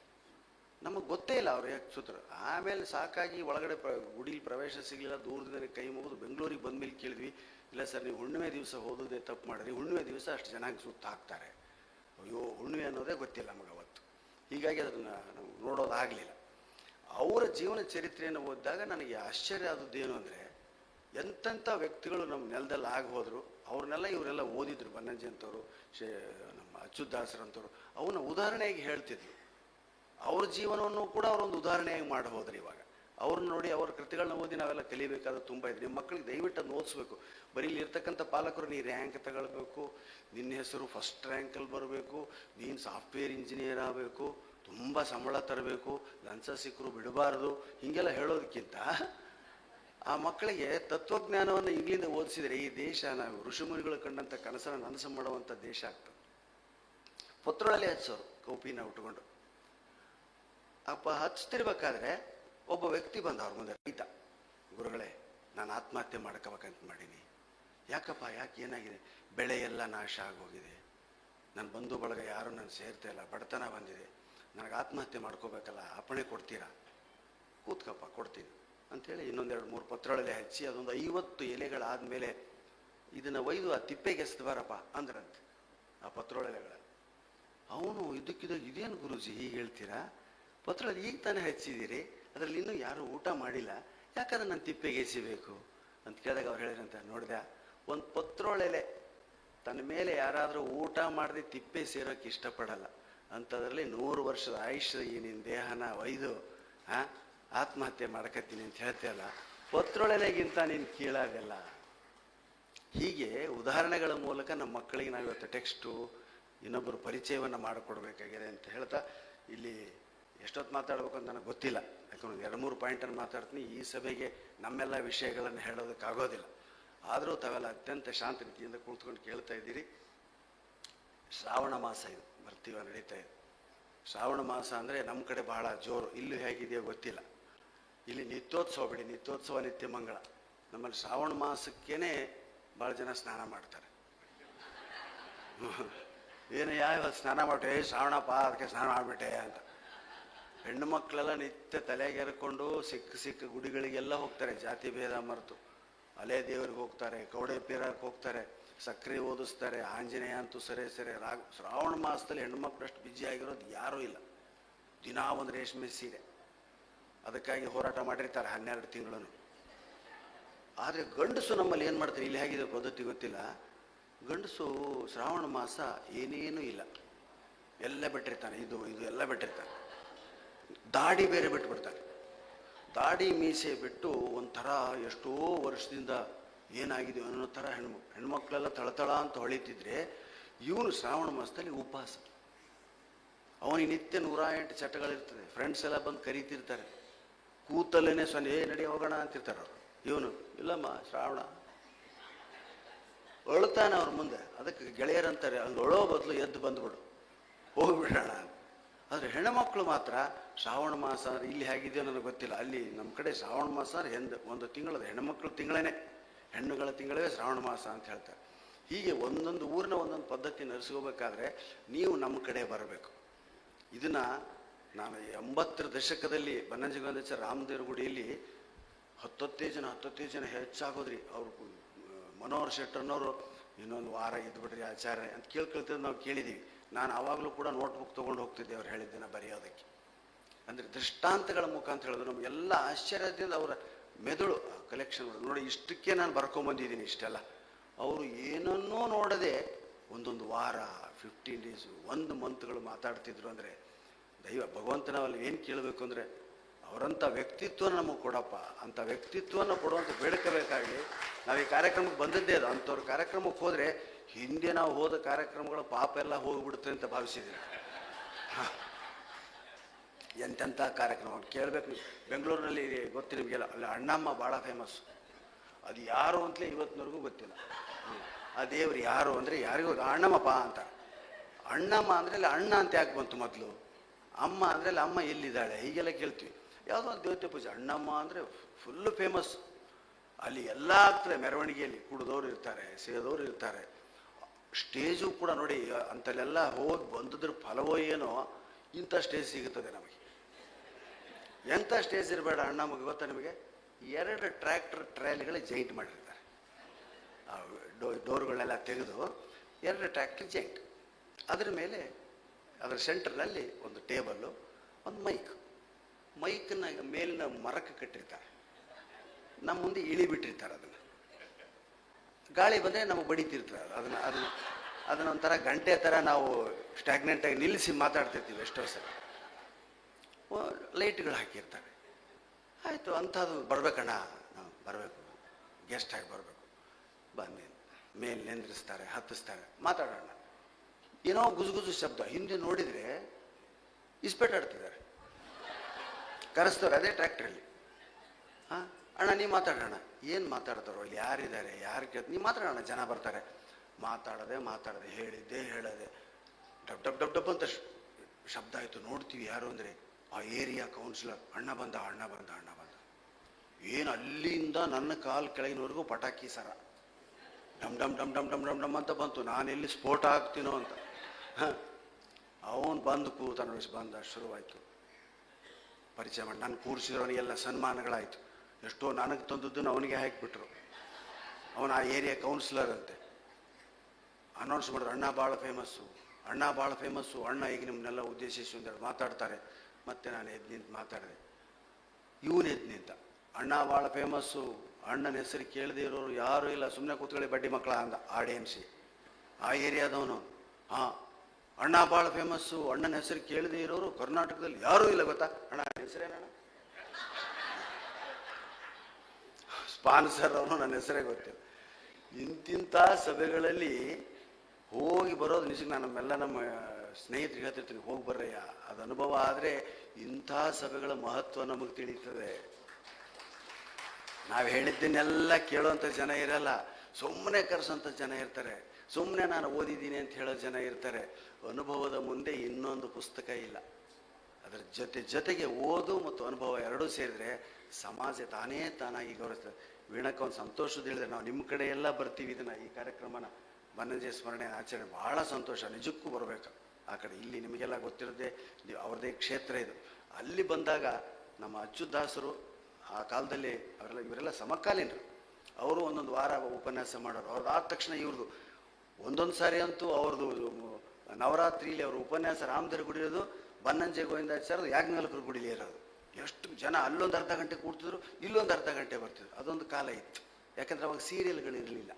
ನಮಗೆ ಗೊತ್ತೇ ಇಲ್ಲ ಅವ್ರು ಯಾಕೆ ಸುತ್ತರು. ಆಮೇಲೆ ಸಾಕಾಗಿ ಒಳಗಡೆ ಪ್ರ, ಗುಡಿಲಿ ಪ್ರವೇಶ ಸಿಗಲಿಲ್ಲ ದೂರದಿಂದ ಕೈ ಮುಗಿದು ಬೆಂಗಳೂರಿಗೆ ಬಂದ್ಮೇಲೆ ಕೇಳಿದ್ವಿ, ಇಲ್ಲ ಸರ್, ನೀವು ಹುಣ್ಣಿಮೆ ದಿವಸ ಹೋಗೋದೇ ತಪ್ಪು ಮಾಡಿದ್ರಿ, ಹುಣ್ಣಿಮೆ ದಿವಸ ಅಷ್ಟು ಚೆನ್ನಾಗಿ ಸುತ್ತ ಹಾಕ್ತಾರೆ. ಅಯ್ಯೋ, ಹುಣ್ಣಿಮೆ ಅನ್ನೋದೇ ಗೊತ್ತಿಲ್ಲ ನಮಗೆ ಅವತ್ತು. ಹೀಗಾಗಿ ಅದನ್ನು ನಾವು ನೋಡೋದಾಗಲಿಲ್ಲ ಅವರ ಜೀವನ ಚರಿತ್ರೆಯನ್ನು ಓದಿದಾಗ ನನಗೆ ಆಶ್ಚರ್ಯ ಆದದ್ದು ಏನು ಅಂದರೆ, ಎಂತೆಂಥ ವ್ಯಕ್ತಿಗಳು ನಮ್ಮ ನೆಲದಲ್ಲಿ ಆಗಿ ಹೋದರು, ಅವ್ರನ್ನೆಲ್ಲ ಇವರೆಲ್ಲ ಓದಿದ್ರು, ಬನ್ನಂಜಿ ಅಂತವರು, ಶೇ, ನಮ್ಮ ಅಚ್ಯುದಾಸರಂತವರು ಅವನ್ನ ಉದಾಹರಣೆಯಾಗಿ ಹೇಳ್ತಿದ್ರು ಅವ್ರ ಜೀವನವನ್ನು ಕೂಡ ಅವರೊಂದು ಉದಾಹರಣೆಯಾಗಿ ಮಾಡಿ ಹೋದ್ರು ಇವಾಗ. ಅವ್ರನ್ನ ನೋಡಿ ಅವ್ರ ಕೃತಿಗಳನ್ನ ಓದಿ ನಾವೆಲ್ಲ ಕಲಿಬೇಕಾದ ತುಂಬ ಇದೆ. ನಿಮ್ಮ ಮಕ್ಕಳಿಗೆ ದಯವಿಟ್ಟು ಅದನ್ನ ಓದಿಸ್ಬೇಕು. ಬರೀ ಇರ್ತಕ್ಕಂಥ ಪಾಲಕರು ನೀ ರ್ಯಾಂಕ್ ತಗೊಳ್ಬೇಕು, ನಿನ್ನ ಹೆಸರು ಫಸ್ಟ್ ರ್ಯಾಂಕಲ್ಲಿ ಬರಬೇಕು, ನೀನು ಸಾಫ್ಟ್ವೇರ್ ಇಂಜಿನಿಯರ್ ಆಗಬೇಕು, ತುಂಬ ಸಂಬಳ ತರಬೇಕು ಲಂಚ ಸಿಕ್ಕರು ಬಿಡಬಾರ್ದು, ಹೀಗೆಲ್ಲ ಹೇಳೋದಕ್ಕಿಂತ ಆ ಮಕ್ಕಳಿಗೆ ತತ್ವಜ್ಞಾನವನ್ನು ಇಂಗ್ಲಿಂದ ಓದಿಸಿದರೆ ಈ ದೇಶ ನಾವು ಋಷಿಮುನಿಗಳು ಕಂಡಂಥ ಕನಸನ್ನು ನನಸು ಮಾಡುವಂಥ ದೇಶ ಆಗ್ತದೆ. ಪತ್ರೊಳಲೆ ಹಚ್ಚೋರು, ಕೌಪಿನ ಉಟ್ಕೊಂಡು. ಅಪ್ಪ ಹಚ್ತಿರ್ಬೇಕಾದ್ರೆ ಒಬ್ಬ ವ್ಯಕ್ತಿ ಬಂದ ಅವ್ರ ಮುಂದೆ ರೈತ ಗುರುಗಳೇ, ನಾನು ಆತ್ಮಹತ್ಯೆ ಮಾಡ್ಕೋಬೇಕಂತ ಮಾಡೀನಿ. ಯಾಕಪ್ಪ, ಯಾಕೆ ಏನಾಗಿದೆ? ಬೆಳೆ ಎಲ್ಲ ನಾಶ ಆಗೋಗಿದೆ. ನನ್ನ ಬಂಧು ಬಳಗ ಯಾರು ನಾನು ಸೇರ್ತಾ ಇಲ್ಲ, ಬಡತನ ಬಂದಿದೆ. ನನಗೆ ಆತ್ಮಹತ್ಯೆ ಮಾಡ್ಕೋಬೇಕಲ್ಲ, ಅಪ್ಪಣೆ ಕೊಡ್ತೀರಾ? ಕೂತ್ಕಪ್ಪ, ಕೊಡ್ತೀನಿ. ಅಂಥೇಳಿ ಇನ್ನೊಂದೆರಡು ಮೂರು ಪತ್ರೊಳಲೆ ಹಚ್ಚಿ, ಅದೊಂದು ಐವತ್ತು ಎಲೆಗಳಾದಮೇಲೆ, ಇದನ್ನು ಒಯ್ದು ಆ ತಿಪ್ಪೆಗೆ ಬಾರಪ್ಪ, ಅಂದ್ರಂತೆ ಆ ಪತ್ರೊಳೆಲೆಗಳ ಅವನು ಇದಕ್ಕಿದ, ಇದೇನು ಗುರುಜಿ, ಹೀಗೆ ಹೇಳ್ತೀರಾ? ಪತ್ರೊಳೆ ಈಗ ತಾನೇ ಹಚ್ಚಿದ್ದೀರಿ. ಅದರಲ್ಲಿ ಇನ್ನೂ ಯಾರೂ ಊಟ ಮಾಡಿಲ್ಲ. ಯಾಕಂದ್ರೆ ನಾನು ತಿಪ್ಪೆಗೆ ಎಸಿಬೇಕು ಅಂತ ಕೇಳಿದಾಗ ಅವ್ರು ಹೇಳಿದ್ರಂತ, ನೋಡಿದೆ, ಒಂದು ಪತ್ರೊಳೆಲೆ ತನ್ನ ಮೇಲೆ ಯಾರಾದರೂ ಊಟ ಮಾಡದೆ ತಿಪ್ಪೆ ಸೇರೋಕೆ ಇಷ್ಟಪಡಲ್ಲ. ಅಂಥದ್ರಲ್ಲಿ ನೂರು ವರ್ಷದ ಆಯುಷ್ಯ ಈ ನಿನ್ನ ದೇಹನ ಒಯ್ದು, ಆ, ಆತ್ಮಹತ್ಯೆ ಮಾಡ್ಕತ್ತೀನಿ ಅಂತ ಹೇಳ್ತೀಯಲ್ಲ ಪತ್ರೊಳೆಲೆಗಿಂತ ನೀನು ಕೀಳಾಗಲ್ಲ. ಹೀಗೆ ಉದಾಹರಣೆಗಳ ಮೂಲಕ ನಮ್ಮ ಮಕ್ಕಳಿಗೆ ನಾವು ಇವತ್ತು ಟೆಕ್ಸ್ಟು, ಇನ್ನೊಬ್ಬರು ಪರಿಚಯವನ್ನು ಮಾಡಿಕೊಡ್ಬೇಕಾಗಿದೆ ಅಂತ ಹೇಳ್ತಾ ಇಲ್ಲಿ ಎಷ್ಟೊತ್ತು ಮಾತಾಡ್ಬೇಕು ಅಂತ ನನಗೆ ಗೊತ್ತಿಲ್ಲ. ಯಾಕಂದ್ರೆ ಎರಡು ಮೂರು ಪಾಯಿಂಟನ್ನು ಮಾತಾಡ್ತೀನಿ. ಈ ಸಭೆಗೆ ನಮ್ಮೆಲ್ಲ ವಿಷಯಗಳನ್ನು ಹೇಳೋದಕ್ಕಾಗೋದಿಲ್ಲ ಆದರೂ ತಾವೆಲ್ಲ ಅತ್ಯಂತ ಶಾಂತ ರೀತಿಯಿಂದ ಕೂತ್ಕೊಂಡು ಕೇಳ್ತಾ ಇದ್ದೀರಿ. ಶ್ರಾವಣ ಮಾಸ ಇದು, ಬರ್ತೀವ, ನಡೀತಾ ಇದೆ. ಶ್ರಾವಣ ಮಾಸ ಅಂದರೆ ನಮ್ಮ ಕಡೆ ಬಹಳ ಜೋರು. ಇಲ್ಲೂ ಹೇಗಿದೆಯೋ ಗೊತ್ತಿಲ್ಲ. ಇಲ್ಲಿ ನಿತ್ಯೋತ್ಸವ ಬಿಡಿ, ನಿತ್ಯೋತ್ಸವ ನಿತ್ಯ ಮಂಗಳ. ನಮ್ಮಲ್ಲಿ ಶ್ರಾವಣ ಮಾಸಕ್ಕೇನೆ ಭಾಳ ಜನ ಸ್ನಾನ ಮಾಡ್ತಾರೆ. ಏನು ಯಾವ ಸ್ನಾನ ಮಾಡ್ಬಿಟ್ಟೆ ಶ್ರಾವಣಪ್ಪ, ಅದಕ್ಕೆ ಸ್ನಾನ ಮಾಡಿಬಿಟ್ಟೆ ಅಂತ. ಹೆಣ್ಣು ಮಕ್ಕಳೆಲ್ಲ ನಿತ್ಯ ತಲೆಗೆ ಎರ್ಕೊಂಡು ಸಿಕ್ಕ ಸಿಕ್ಕ ಗುಡಿಗಳಿಗೆಲ್ಲ ಹೋಗ್ತಾರೆ, ಜಾತಿ ಭೇದ ಮರೆತು. ಅಲೆ ದೇವ್ರಿಗೆ ಹೋಗ್ತಾರೆ, ಕೌಡೆ ಪೀರಕ್ಕೆ ಹೋಗ್ತಾರೆ ಸಕ್ಕರೆ ಓದಿಸ್ತಾರೆ, ಆಂಜನೇಯ ಅಂತೂ ಸರಿ ಸರಿ. ರಾಗ, ಶ್ರಾವಣ ಮಾಸದಲ್ಲಿ ಹೆಣ್ಮಕ್ಳಷ್ಟು ಬ್ಯುಸಿ ಆಗಿರೋದು ಯಾರೂ ಇಲ್ಲ. ದಿನಾ ಒಂದು ರೇಷ್ಮೆ ಸೀರೆ. ಅದಕ್ಕಾಗಿ ಹೋರಾಟ ಮಾಡಿರ್ತಾರೆ ಹನ್ನೆರಡು ತಿಂಗಳನ್ನು. ಆದರೆ ಗಂಡಸು ನಮ್ಮಲ್ಲಿ ಏನು ಮಾಡ್ತಾರೆ? ಇಲ್ಲಿ ಹೇಗಿದೆ ಪದ್ಧತಿ ಗೊತ್ತಿಲ್ಲ. ಗಂಡಸು ಶ್ರಾವಣ ಮಾಸ ಏನೇನೂ ಇಲ್ಲ. ಎಲ್ಲ ಬಿಟ್ಟಿರ್ತಾನೆ, ಇದು ಇದು ಎಲ್ಲ ಬಿಟ್ಟಿರ್ತಾನೆ. ದಾಡಿ ಬೇರೆ ಬಿಟ್ಬಿಡ್ತಾರೆ. ದಾಡಿ ಮೀಸೆ ಬಿಟ್ಟು ಒಂಥರ ಎಷ್ಟೋ ವರ್ಷದಿಂದ ಏನಾಗಿದೆ ಅನ್ನೋ ಥರ ಹೆಣ್ಮಕ್ಳು ಹೆಣ್ಮಕ್ಳೆಲ್ಲ ತಳತಳ ಅಂತ ಹೊಳಿತಿದ್ರೆ ಇವನು ಶ್ರಾವಣ ಮಾಸದಲ್ಲಿ ಉಪವಾಸ. ಅವನಿಗೆ ನಿತ್ಯ ನೂರ ಎಂಟು ಚಟಗಳಿರ್ತದೆ. ಫ್ರೆಂಡ್ಸ್ ಎಲ್ಲ ಬಂದು ಕರೀತಿರ್ತಾರೆ. ಕೂತಲ್ಲೇ ಸೊನ್ನೆ, ಏ, ನಡಿ, ಹೋಗೋಣ ಅಂತಿರ್ತಾರೆ ಅವರು. ಇವನು, ಇಲ್ಲಮ್ಮ, ಶ್ರಾವಣ. ಅಳ್ತಾನೆ ಅವ್ರ ಮುಂದೆ. ಅದಕ್ಕೆ ಗೆಳೆಯರಂತಾರೆ ಅಲ್ಲಿ ಅಳೋ ಬದಲು ಎದ್ದು ಬಂದ್ಬಿಡು. ಹೋಗ್ಬಿಡೋಣ. ಆದರೆ ಹೆಣ್ಣುಮಕ್ಳು ಮಾತ್ರ ಶ್ರಾವಣ ಮಾಸ ಇಲ್ಲಿ ಹೇಗಿದೆಯೋ ನನಗೆ ಗೊತ್ತಿಲ್ಲ. ಅಲ್ಲಿ ನಮ್ಮ ಕಡೆ ಶ್ರಾವಣ ಮಾಸ ಹೆಂದು ಒಂದು ತಿಂಗಳದ ಹೆಣ್ಣುಮಕ್ಳು ತಿಂಗಳೇನೆ. ಹೆಣ್ಣುಗಳ ತಿಂಗಳೇ ಶ್ರಾವಣ ಮಾಸ ಅಂತ ಹೇಳ್ತಾರೆ. ಹೀಗೆ ಒಂದೊಂದು ಊರಿನ ಒಂದೊಂದು ಪದ್ಧತಿ ನಡೆಸ್ಕೋಬೇಕಾದ್ರೆ ನೀವು ನಮ್ಮ ಕಡೆ ಬರಬೇಕು. ಇದನ್ನು ನಾನು ಎಂಬತ್ತರ ದಶಕದಲ್ಲಿ ಬನ್ನಂಜಗಂಧಾಚಾರ್ಯ ರಾಮದೇವ್ರ ಗುಡಿಯಲ್ಲಿ ಹತ್ತೊತ್ತೇ ಜನ ಹತ್ತೊತ್ತೇ ಜನ ಹೆಚ್ಚಾಗೋದ್ರಿ. ಅವರು ಮನೋಹರ್ ಶೆಟ್ಟರ್ನವರು, ಇನ್ನೊಂದು ವಾರ ಇದ್ಬಿಡ್ರಿ ಆಚಾರ್ಯ ಅಂತ ಕೇಳ್ಕೊಳ್ತಿದ್ದು ನಾವು ಕೇಳಿದ್ದೀವಿ ನಾನು ಆವಾಗಲೂ ಕೂಡ ನೋಟ್ಬುಕ್ ತೊಗೊಂಡು ಹೋಗ್ತಿದ್ದೆ ಅವ್ರು ಹೇಳಿದ್ದನ್ನು ಬರೆಯೋದಕ್ಕೆ. ಅಂದರೆ ದೃಷ್ಟಾಂತಗಳ ಮುಖಾಂತರ ಹೇಳೋದು ಎಲ್ಲ ಆಶ್ಚರ್ಯದಿಂದ ಅವರ ಮೆದುಳು ಕಲೆಕ್ಷನ್ ನೋಡಿ, ಇಷ್ಟಕ್ಕೆ ನಾನು ಬರ್ಕೊಂಬಂದಿದ್ದೀನಿ ಇಷ್ಟೆಲ್ಲ. ಅವರು ಏನನ್ನೂ ನೋಡದೆ ಒಂದೊಂದು ವಾರ ಫಿಫ್ಟೀನ್ ಡೇಸು ಒಂದು ಮಂತ್ಗಳು ಮಾತಾಡ್ತಿದ್ರು ಅಂದರೆ, ದೈವ ಭಗವಂತನಲ್ಲಿ ಏನು ಕೇಳಬೇಕು ಅಂದರೆ ಅವರಂಥ ವ್ಯಕ್ತಿತ್ವ ನಮಗೆ ಕೊಡಪ್ಪ. ಅಂಥ ವ್ಯಕ್ತಿತ್ವನ ಕೊಡುವಂಥ ಬೇಡ್ಕೋಬೇಕಾಗಿ ನಾವು ಈ ಕಾರ್ಯಕ್ರಮಕ್ಕೆ ಬಂದದ್ದೇ ಅದು. ಅಂಥವ್ರ ಕಾರ್ಯಕ್ರಮಕ್ಕೆ ಹೋದರೆ ಹಿಂದೆ ನಾವು ಹೋದ ಕಾರ್ಯಕ್ರಮಗಳು ಪಾಪ ಎಲ್ಲ ಹೋಗಿಬಿಡುತ್ತೆ ಅಂತ ಭಾವಿಸಿದ್ದೀನಿ ಎಂತೆಂಥ ಕಾರ್ಯಕ್ರಮ? ಕೇಳಬೇಕು ಬೆಂಗಳೂರಿನಲ್ಲಿ ಗೊತ್ತು ನಿಮಗೆಲ್ಲ. ಅಲ್ಲಿ ಅಣ್ಣಮ್ಮ ಭಾಳ ಫೇಮಸ್ ಅದು ಯಾರು ಅಂತಲೇ ಇವತ್ತಿನವರೆಗೂ ಗೊತ್ತಿಲ್ಲ. ಆ ದೇವರು ಯಾರು ಅಂದರೆ ಯಾರಿಗೂ ಅಣ್ಣಮ್ಮ ಅಣ್ಣಮ್ಮಪ್ಪ ಅಂತ. ಅಣ್ಣಮ್ಮ ಅಂದರೆ ಅಲ್ಲಿ ಅಣ್ಣ ಅಂತ ಯಾಕೆ ಬಂತು ಮೊದಲು? ಅಮ್ಮ ಅಂದರೆ ಅಲ್ಲಿ ಅಮ್ಮ ಎಲ್ಲಿದ್ದಾಳೆ? ಹೀಗೆಲ್ಲ ಕೇಳ್ತೀವಿ. ಯಾವುದೋ ಒಂದು ದೇವತೆ ಪೂಜೆ. ಅಣ್ಣಮ್ಮ ಅಂದರೆ ಫುಲ್ಲು ಫೇಮಸ್ ಅಲ್ಲಿ ಎಲ್ಲ ಆಗ್ತದೆ ಮೆರವಣಿಗೆಯಲ್ಲಿ ಕುಡಿದವರು ಇರ್ತಾರೆ ಸೇದೋರು ಇರ್ತಾರೆ. ಸ್ಟೇಜು ಕೂಡ ನೋಡಿ ಅಂತಲ್ಲೆಲ್ಲ ಹೋಗಿ ಬಂದದ್ರ ಫಲವೋ ಏನೋ, ಇಂಥ ಸ್ಟೇಜ್ ಸಿಗುತ್ತದೆ ನಮಗೆ. ಎಂಥ ಸ್ಟೇಜ್ ಇರಬೇಡ ಅಣ್ಣ ನಮಗೆ ಗೊತ್ತಾ ನಿಮಗೆ? ಎರಡು ಟ್ರ್ಯಾಕ್ಟರ್ ಟ್ರೈಲ್ಗಳ ಜೈಂಟ್ ಮಾಡಿರ್ತಾರೆ. ಡೋ ಡೋರ್ಗಳೆಲ್ಲ ತೆಗೆದು ಎರಡು ಟ್ರ್ಯಾಕ್ಟರ್ ಜೈಂಟ್. ಅದರ ಮೇಲೆ ಅದರ ಸೆಂಟ್ರ್ನಲ್ಲಿ ಒಂದು ಟೇಬಲ್ಲು, ಒಂದು ಮೈಕ್. ಮೈಕನ್ನ ಮೇಲಿನ ಮರಕ್ಕೆ ಕಟ್ಟಿರ್ತಾರೆ. ನಮ್ಮ ಮುಂದೆ ಇಳಿಬಿಟ್ಟಿರ್ತಾರೆ ಅದನ್ನು. ಗಾಳಿ ಬಂದರೆ ನಮಗೆ ಬಡಿತಿರ್ತದೆ ಅದನ್ನು ಅದನ್ನ ಅದನ್ನ ಒಂಥರ ಗಂಟೆ ಥರ ನಾವು ಸ್ಟ್ಯಾಗ್ನೆಂಟಾಗಿ ನಿಲ್ಲಿಸಿ ಮಾತಾಡ್ತಿರ್ತೀವಿ ಎಷ್ಟೋ ಸಲ. ಲೈಟ್ಗಳು ಹಾಕಿರ್ತಾರೆ. ಆಯಿತು, ಅಂಥದ್ದು ಬರಬೇಕಣ್ಣ. ನಾವು ಬರಬೇಕು. ಗೆಸ್ಟ್ ಆಗಿ ಬರಬೇಕು. ಬಂದೆ ಮೇಲೆ ನಿಂದ್ರಿಸ್ತಾರೆ, ಹತ್ತಿಸ್ತಾರೆ. ಮಾತಾಡೋಣ. ಏನೋ ಗುಜುಗುಜು ಶಬ್ದ. ಹಿಂದೆ ನೋಡಿದರೆ ಇಸ್ಪೆಟ್ ಆಡ್ತಿದ್ದಾರೆ. ಕರೆಸ್ತಾರೆ ಅದೇ ಟ್ರ್ಯಾಕ್ಟ್ರಲ್ಲಿ ಹಾಂ ಅಣ್ಣ ನೀ ಮಾತಾಡೋಣ ಏನು ಮಾತಾಡ್ತಾರೋ ಇಲ್ಲಿ, ಯಾರಿದ್ದಾರೆ, ಯಾರು ಕೇಳ್ತ ನೀ ಮಾತಾಡೋಣ ಜನ ಬರ್ತಾರೆ. ಮಾತಾಡದೆ ಮಾತಾಡದೆ, ಹೇಳಿದ್ದೆ ಹೇಳದೆ. ಡಬ್ ಡಬ್ ಡಬ್ ಡಬ್ ಅಂತ ಶಬ್ದ ಆಯಿತು, ನೋಡ್ತೀವಿ ಯಾರು ಅಂದರೆ, ಆ ಏರಿಯಾ ಕೌನ್ಸಿಲರ್ ಅಣ್ಣ ಬಂದ ಅಣ್ಣ ಬಂದ ಅಣ್ಣ ಬಂದ. ಏನು ಅಲ್ಲಿಂದ ನನ್ನ ಕಾಲು ಕೆಳಗಿನವರೆಗೂ ಪಟಾಕಿ ಸರ. ಡಮ್ ಡಮ್ ಡಮ್ ಡಮ್ ಡಮ್ ಡಮ್ ಡಮ್ ಅಂತ ಬಂತು. ನಾನು ಎಲ್ಲಿ ಸ್ಫೋಟ ಆಗ್ತೀನೋ ಅಂತ. ಅವನು ಬಂದು ಕೂತ ನೋಡಿ ಬಂದ, ಶುರುವಾಯಿತು. ಪರಿಚಯ ಮಾಡಿ, ನಾನು ಕೂರಿಸಿರೋನಿಗೆಲ್ಲ ಸನ್ಮಾನಗಳಾಯಿತು. ಎಷ್ಟೋ ನನಗೆ ತಂದದ್ದನ್ನು ಅವನಿಗೆ ಹಾಕಿಬಿಟ್ರು. ಅವನ ಆ ಏರಿಯಾ ಕೌನ್ಸಿಲರ್ ಅಂತೆ. ಅನೌನ್ಸ್ ಮಾಡಿದ್ರು, ಅಣ್ಣ ಭಾಳ ಫೇಮಸ್ಸು ಅಣ್ಣ ಭಾಳ ಫೇಮಸ್ಸು ಅಣ್ಣ ಈಗ ನಿಮ್ಮನ್ನೆಲ್ಲ ಉದ್ದೇಶಿಸಿ ಒಂದೆರಡು ಮಾತಾಡ್ತಾರೆ. ಮತ್ತೆ ನಾನು ಎದ್ದು ನಿಂತು ಮಾತಾಡಿದೆ. ಇವನು ಎದ್ದು ನಿಂತ. ಅಣ್ಣ ಭಾಳ ಫೇಮಸ್ಸು ಅಣ್ಣನ ಹೆಸರು ಕೇಳದೇ ಇರೋರು ಯಾರೂ ಇಲ್ಲ. ಸುಮ್ಮನೆ ಕೂತ್ಕೊಳ್ಳಿ ಬಡ್ಡಿ ಮಕ್ಕಳ ಅಂದ ಆಡಿಯನ್ಸಿ ಆ ಏರಿಯಾದವನು ಹಾಂ. ಅಣ್ಣ ಭಾಳ ಫೇಮಸ್ಸು ಅಣ್ಣನ ಹೆಸರು ಕೇಳದೇ ಇರೋರು ಕರ್ನಾಟಕದಲ್ಲಿ ಯಾರೂ ಇಲ್ಲ ಗೊತ್ತಾ? ಅಣ್ಣ ಹೆಸರೇನಣ್ಣ? ಸ್ಪಾನ್ಸರ್ ಅವನು ನನ್ನ ಹೆಸರೇ ಗೊತ್ತಿಲ್ಲ ಇಂತಿಂಥ ಸಭೆಗಳಲ್ಲಿ ಹೋಗಿ ಬರೋದು ನಿಜಕ್ಕೆ ನಾನು ನಮ್ಮೆಲ್ಲ ನಮ್ಮ ಸ್ನೇಹಿತರು ಹೇಳ್ತಿರ್ತೀನಿ, ಹೋಗಿ ಬರ್ರಯ್ಯ. ಅದು ಅನುಭವ ಆದರೆ ಇಂಥ ಸಭೆಗಳ ಮಹತ್ವ ನಮಗೆ ತಿಳಿತದೆ ನಾವು ಹೇಳಿದ್ದನ್ನೆಲ್ಲ ಕೇಳುವಂಥ ಜನ ಇರಲ್ಲ ಸುಮ್ಮನೆ ಕರೆಸೋಂಥ ಜನ ಇರ್ತಾರೆ ಸುಮ್ಮನೆ ನಾನು ಓದಿದ್ದೀನಿ ಅಂತ ಹೇಳೋ ಜನ ಇರ್ತಾರೆ. ಅನುಭವದ ಮುಂದೆ ಇನ್ನೊಂದು ಪುಸ್ತಕ ಇಲ್ಲ. ಅದರ ಜೊತೆ ಜೊತೆಗೆ ಓದು ಮತ್ತು ಅನುಭವ ಎರಡೂ ಸೇರಿದ್ರೆ ಸಮಾಜ ತಾನೇ ತಾನಾಗಿ ಗೌರವಿಸ್ತದೆ ವೀಣಕ್ಕೆ ಒಂದು ಸಂತೋಷದ ಹೇಳಿದ್ರೆ ನಾವು ನಿಮ್ಮ ಕಡೆ ಎಲ್ಲ ಬರ್ತೀವಿ ಇದನ್ನ ಈ ಕಾರ್ಯಕ್ರಮನ. ಬನ್ನಂಜಯ ಸ್ಮರಣೆ ಆಚರಣೆ ಬಹಳ ಸಂತೋಷ, ನಿಜಕ್ಕೂ ಬರಬೇಕು. ಆ ಕಡೆ ಇಲ್ಲಿ ನಿಮಗೆಲ್ಲ ಗೊತ್ತಿರದೆ ಅವ್ರದ್ದೇ ಕ್ಷೇತ್ರ ಇದು. ಅಲ್ಲಿ ಬಂದಾಗ ನಮ್ಮ ಅಚ್ಚುದಾಸರು ಆ ಕಾಲದಲ್ಲಿ ಅವರೆಲ್ಲ, ಇವರೆಲ್ಲ ಸಮಕಾಲೀನರು. ಅವರು ಒಂದೊಂದು ವಾರ ಉಪನ್ಯಾಸ ಮಾಡೋರು. ಅವ್ರದ್ದು ಆದ ತಕ್ಷಣ ಇವ್ರದ್ದು ಒಂದೊಂದು ಸಾರಿ ಅಂತೂ ಅವ್ರದ್ದು ನವರಾತ್ರಿಲಿ ಅವ್ರ ಉಪನ್ಯಾಸ ರಾಮದೇವ್ರ ಗುಡಿರೋದು, ಬನ್ನಂಜೆ ಗೋವಿಂದಾಚಾರ್ಯ ಯಾಜ್ಞವಲ್ಕರ ಗುಡಿಲಿ ಇರೋದು. ಎಷ್ಟು ಜನ ಅಲ್ಲೊಂದು ಅರ್ಧ ಗಂಟೆ ಕೂಡ್ತಿದ್ರು, ಇಲ್ಲೊಂದು ಅರ್ಧ ಗಂಟೆ ಬರ್ತಿದ್ರು. ಅದೊಂದು ಕಾಲ ಇತ್ತು. ಯಾಕಂದ್ರೆ ಅವಾಗ ಸೀರಿಯಲ್ಗಳು ಇರಲಿಲ್ಲ.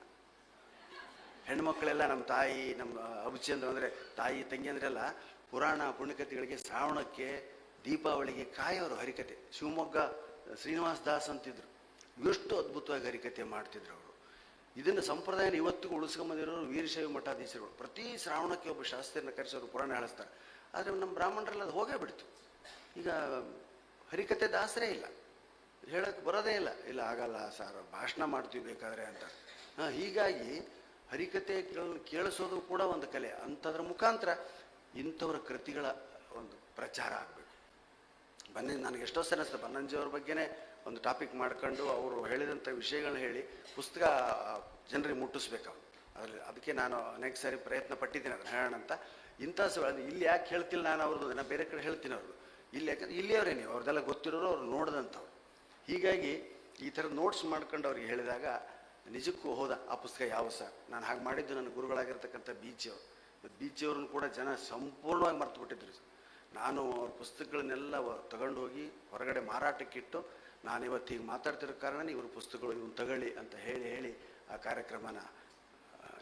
ಹೆಣ್ಮಕ್ಳೆಲ್ಲ ನಮ್ಮ ತಾಯಿ, ನಮ್ಮ ಅಬುಚಂದ್ರ ಅಂದರೆ ತಾಯಿ, ತಂಗಿ ಅಂದ್ರೆಲ್ಲ ಪುರಾಣ ಪುಣ್ಯಕಥೆಗಳಿಗೆ ಶ್ರಾವಣಕ್ಕೆ, ದೀಪಾವಳಿಗೆ ಕಾಯೋರು ಹರಿಕತೆ ಶಿವಮೊಗ್ಗ ಶ್ರೀನಿವಾಸ ದಾಸ್ ಅಂತಿದ್ರು. ಎಷ್ಟು ಅದ್ಭುತವಾಗಿ ಹರಿಕತೆ ಮಾಡ್ತಿದ್ರು ಅವರು. ಇದನ್ನು ಸಂಪ್ರದಾಯನ ಇವತ್ತಿಗೂ ಉಳಿಸ್ಕೊಂಬಂದಿರೋರು ವೀರಶೈವ ಮಠಾಧೀಶರು ಪ್ರತಿ ಶ್ರಾವಣಕ್ಕೆ ಒಬ್ಬ ಶಾಸ್ತ್ರಿಯನ್ನ ಕರೆಸೋರು ಪುರಾಣ ಹೇಳಿಸ್ತಾರೆ ಆದರೆ ನಮ್ಮ ಬ್ರಾಹ್ಮಣರೆಲ್ಲ ಅದು ಹೋಗೇ ಬಿಡ್ತು. ಈಗ ಹರಿಕತೆ ದಾಸರೇ ಇಲ್ಲ. ಹೇಳಕ್ಕೆ ಬರೋದೇ ಇಲ್ಲ. ಇಲ್ಲ, ಆಗಲ್ಲ ಸರ್, ಭಾಷಣ ಮಾಡ್ತೀವಿ ಬೇಕಾದ್ರೆ ಅಂತ. ಹಾಂ, ಹೀಗಾಗಿ ಹರಿಕತೆ ಕೇಳ, ಕೇಳಿಸೋದು ಕೂಡ ಒಂದು ಕಲೆ. ಅಂಥದ್ರ ಮುಖಾಂತರ ಇಂಥವ್ರ ಕೃತಿಗಳ ಒಂದು ಪ್ರಚಾರ ಆಗಬೇಕು. ಬನ್ನಿ, ನನಗೆ ಎಷ್ಟೋ ಸಲ ಅನಿಸ್ತದೆ ಬನ್ನಂಜಿಯವ್ರ ಬಗ್ಗೆನೇ ಒಂದು ಟಾಪಿಕ್ ಮಾಡ್ಕೊಂಡು ಅವರು ಹೇಳಿದಂಥ ವಿಷಯಗಳನ್ನ ಹೇಳಿ ಪುಸ್ತಕ ಜನರಿಗೆ ಮುಟ್ಟಿಸ್ಬೇಕು ಅವ್ರು. ಅದರಲ್ಲಿ ಅದಕ್ಕೆ ನಾನು ಅನೇಕ ಸಾರಿ ಪ್ರಯತ್ನ ಪಟ್ಟಿದ್ದೀನಿ. ಅದನ್ನು ಹೇಳೋಣ ಅಂತ. ಇಂಥ ಇಲ್ಲಿ ಯಾಕೆ ಹೇಳ್ತಿಲ್ಲ ನಾನು ಅವ್ರದ್ದು? ಅದನ್ನು ಬೇರೆ ಕಡೆ ಹೇಳ್ತೀನಿ ಅವ್ರದ್ದು. ಇಲ್ಲಿ ಯಾಕಂದ್ರೆ ಇಲ್ಲಿಯವರೇ ನೀವು ಅವ್ರದ್ದೆಲ್ಲ ಗೊತ್ತಿರೋರು ಅವ್ರು ನೋಡಿದಂಥವ್ರು. ಹೀಗಾಗಿ ಈ ಥರ ನೋಟ್ಸ್ ಮಾಡ್ಕೊಂಡು ಅವ್ರಿಗೆ ಹೇಳಿದಾಗ, ನಿಜಕ್ಕೂ ಹೋದ, ಆ ಪುಸ್ತಕ ಯಾವ ಸರ್? ನಾನು ಹಾಗೆ ಮಾಡಿದ್ದು ನನ್ನ ಗುರುಗಳಾಗಿರ್ತಕ್ಕಂಥ ಬೀಚಿಯವರು ಮತ್ತು ಬೀಚಿಯವ್ರನ್ನ ಕೂಡ ಜನ ಸಂಪೂರ್ಣವಾಗಿ ಮರ್ತು ಬಿಟ್ಟಿದ್ರು ನಾನು ಅವ್ರ ಪುಸ್ತಕಗಳನ್ನೆಲ್ಲ ತಗೊಂಡು ಹೋಗಿ ಹೊರಗಡೆ ಮಾರಾಟಕ್ಕಿಟ್ಟು ನಾನು ಇವತ್ತು ಈಗ ಮಾತಾಡ್ತಿರೋ ಕಾರಣ ಇವ್ರ ಪುಸ್ತಕಗಳು ಇವನು ತಗೊಳ್ಳಿ ಅಂತ ಹೇಳಿ ಹೇಳಿ ಆ ಕಾರ್ಯಕ್ರಮನ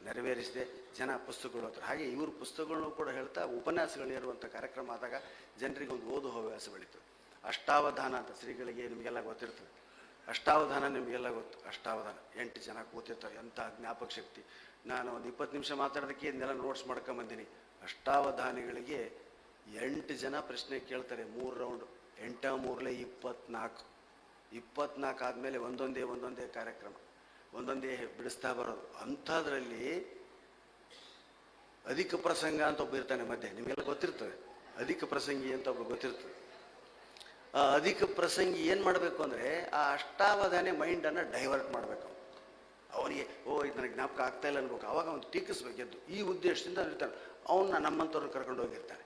ನೆರವೇರಿಸಿದೆ. ಜನ ಪುಸ್ತಕಗಳು ಹತ್ರ. ಹಾಗೆ ಇವ್ರ ಪುಸ್ತಕಗಳನ್ನು ಕೂಡ ಹೇಳ್ತಾ ಉಪನ್ಯಾಸಗಳು ಇರುವಂಥ ಕಾರ್ಯಕ್ರಮ ಆದಾಗ ಜನರಿಗೆ ಒಂದು ಓದು ಹವ್ಯಾಸ ಬೆಳೀತು. ಅಷ್ಟಾವಧಾನ ಅಂತ ಶ್ರೀಗಳಿಗೆ ನಿಮಗೆಲ್ಲ ಗೊತ್ತಿರ್ತದೆ. ಅಷ್ಟಾವಧಾನ ನಿಮಗೆಲ್ಲ ಗೊತ್ತು. ಅಷ್ಟಾವಧಾನ. ಎಂಟು ಜನ ಕೂತಿರ್ತಾರೆ. ಎಂಥ ಜ್ಞಾಪಕ ಶಕ್ತಿ. ನಾನು ಒಂದು ಇಪ್ಪತ್ತು ನಿಮಿಷ ಮಾತಾಡೋದಕ್ಕೆ ಇದನ್ನೆಲ್ಲ ನೋಟ್ಸ್ ಮಾಡ್ಕೊಂಬಂದಿನಿ ಅಷ್ಟಾವಧಾನಿಗಳಿಗೆ ಎಂಟು ಜನ ಪ್ರಶ್ನೆ ಕೇಳ್ತಾರೆ ಮೂರು ರೌಂಡ್ ಎಂಟ ಮೂರಲೇ ಇಪ್ಪತ್ನಾಲ್ಕು. ಇಪ್ಪತ್ನಾಲ್ಕು ಆದಮೇಲೆ ಒಂದೊಂದೇ ಒಂದೊಂದೇ ಕಾರ್ಯಕ್ರಮ. ಒಂದೊಂದೇ ಬಿಡಿಸ್ತಾ ಬರೋದು. ಅಂಥದ್ರಲ್ಲಿ ಅಧಿಕ ಪ್ರಸಂಗ ಅಂತ ಒಬ್ಬ ಇರ್ತಾನೆ ಮಧ್ಯೆ, ನಿಮಗೆಲ್ಲ ಗೊತ್ತಿರ್ತದೆ. ಅಧಿಕ ಪ್ರಸಂಗಿ ಅಂತ ಒಬ್ಬ ಗೊತ್ತಿರ್ತದೆ. ಆ ಅಧಿಕ ಪ್ರಸಂಗಿ ಏನು ಮಾಡಬೇಕು ಅಂದರೆ, ಆ ಅಷ್ಟಾವಧಾನೆ ಮೈಂಡನ್ನು ಡೈವರ್ಟ್ ಮಾಡಬೇಕು ಅವನಿಗೆ, ಓ, ಇದು ನನಗೆ ಜ್ಞಾಪಕ ಆಗ್ತಾ ಇಲ್ಲ ಅನ್ಬೇಕು. ಅವಾಗ ಅವ್ನು ಟೀಕಿಸ್ಬೇಕೆದ್ದು ಈ ಉದ್ದೇಶದಿಂದ ಇರ್ತಾನೆ. ಅವನ್ನ ನಮ್ಮಂಥವ್ರನ್ನ ಕರ್ಕೊಂಡು ಹೋಗಿರ್ತಾನೆ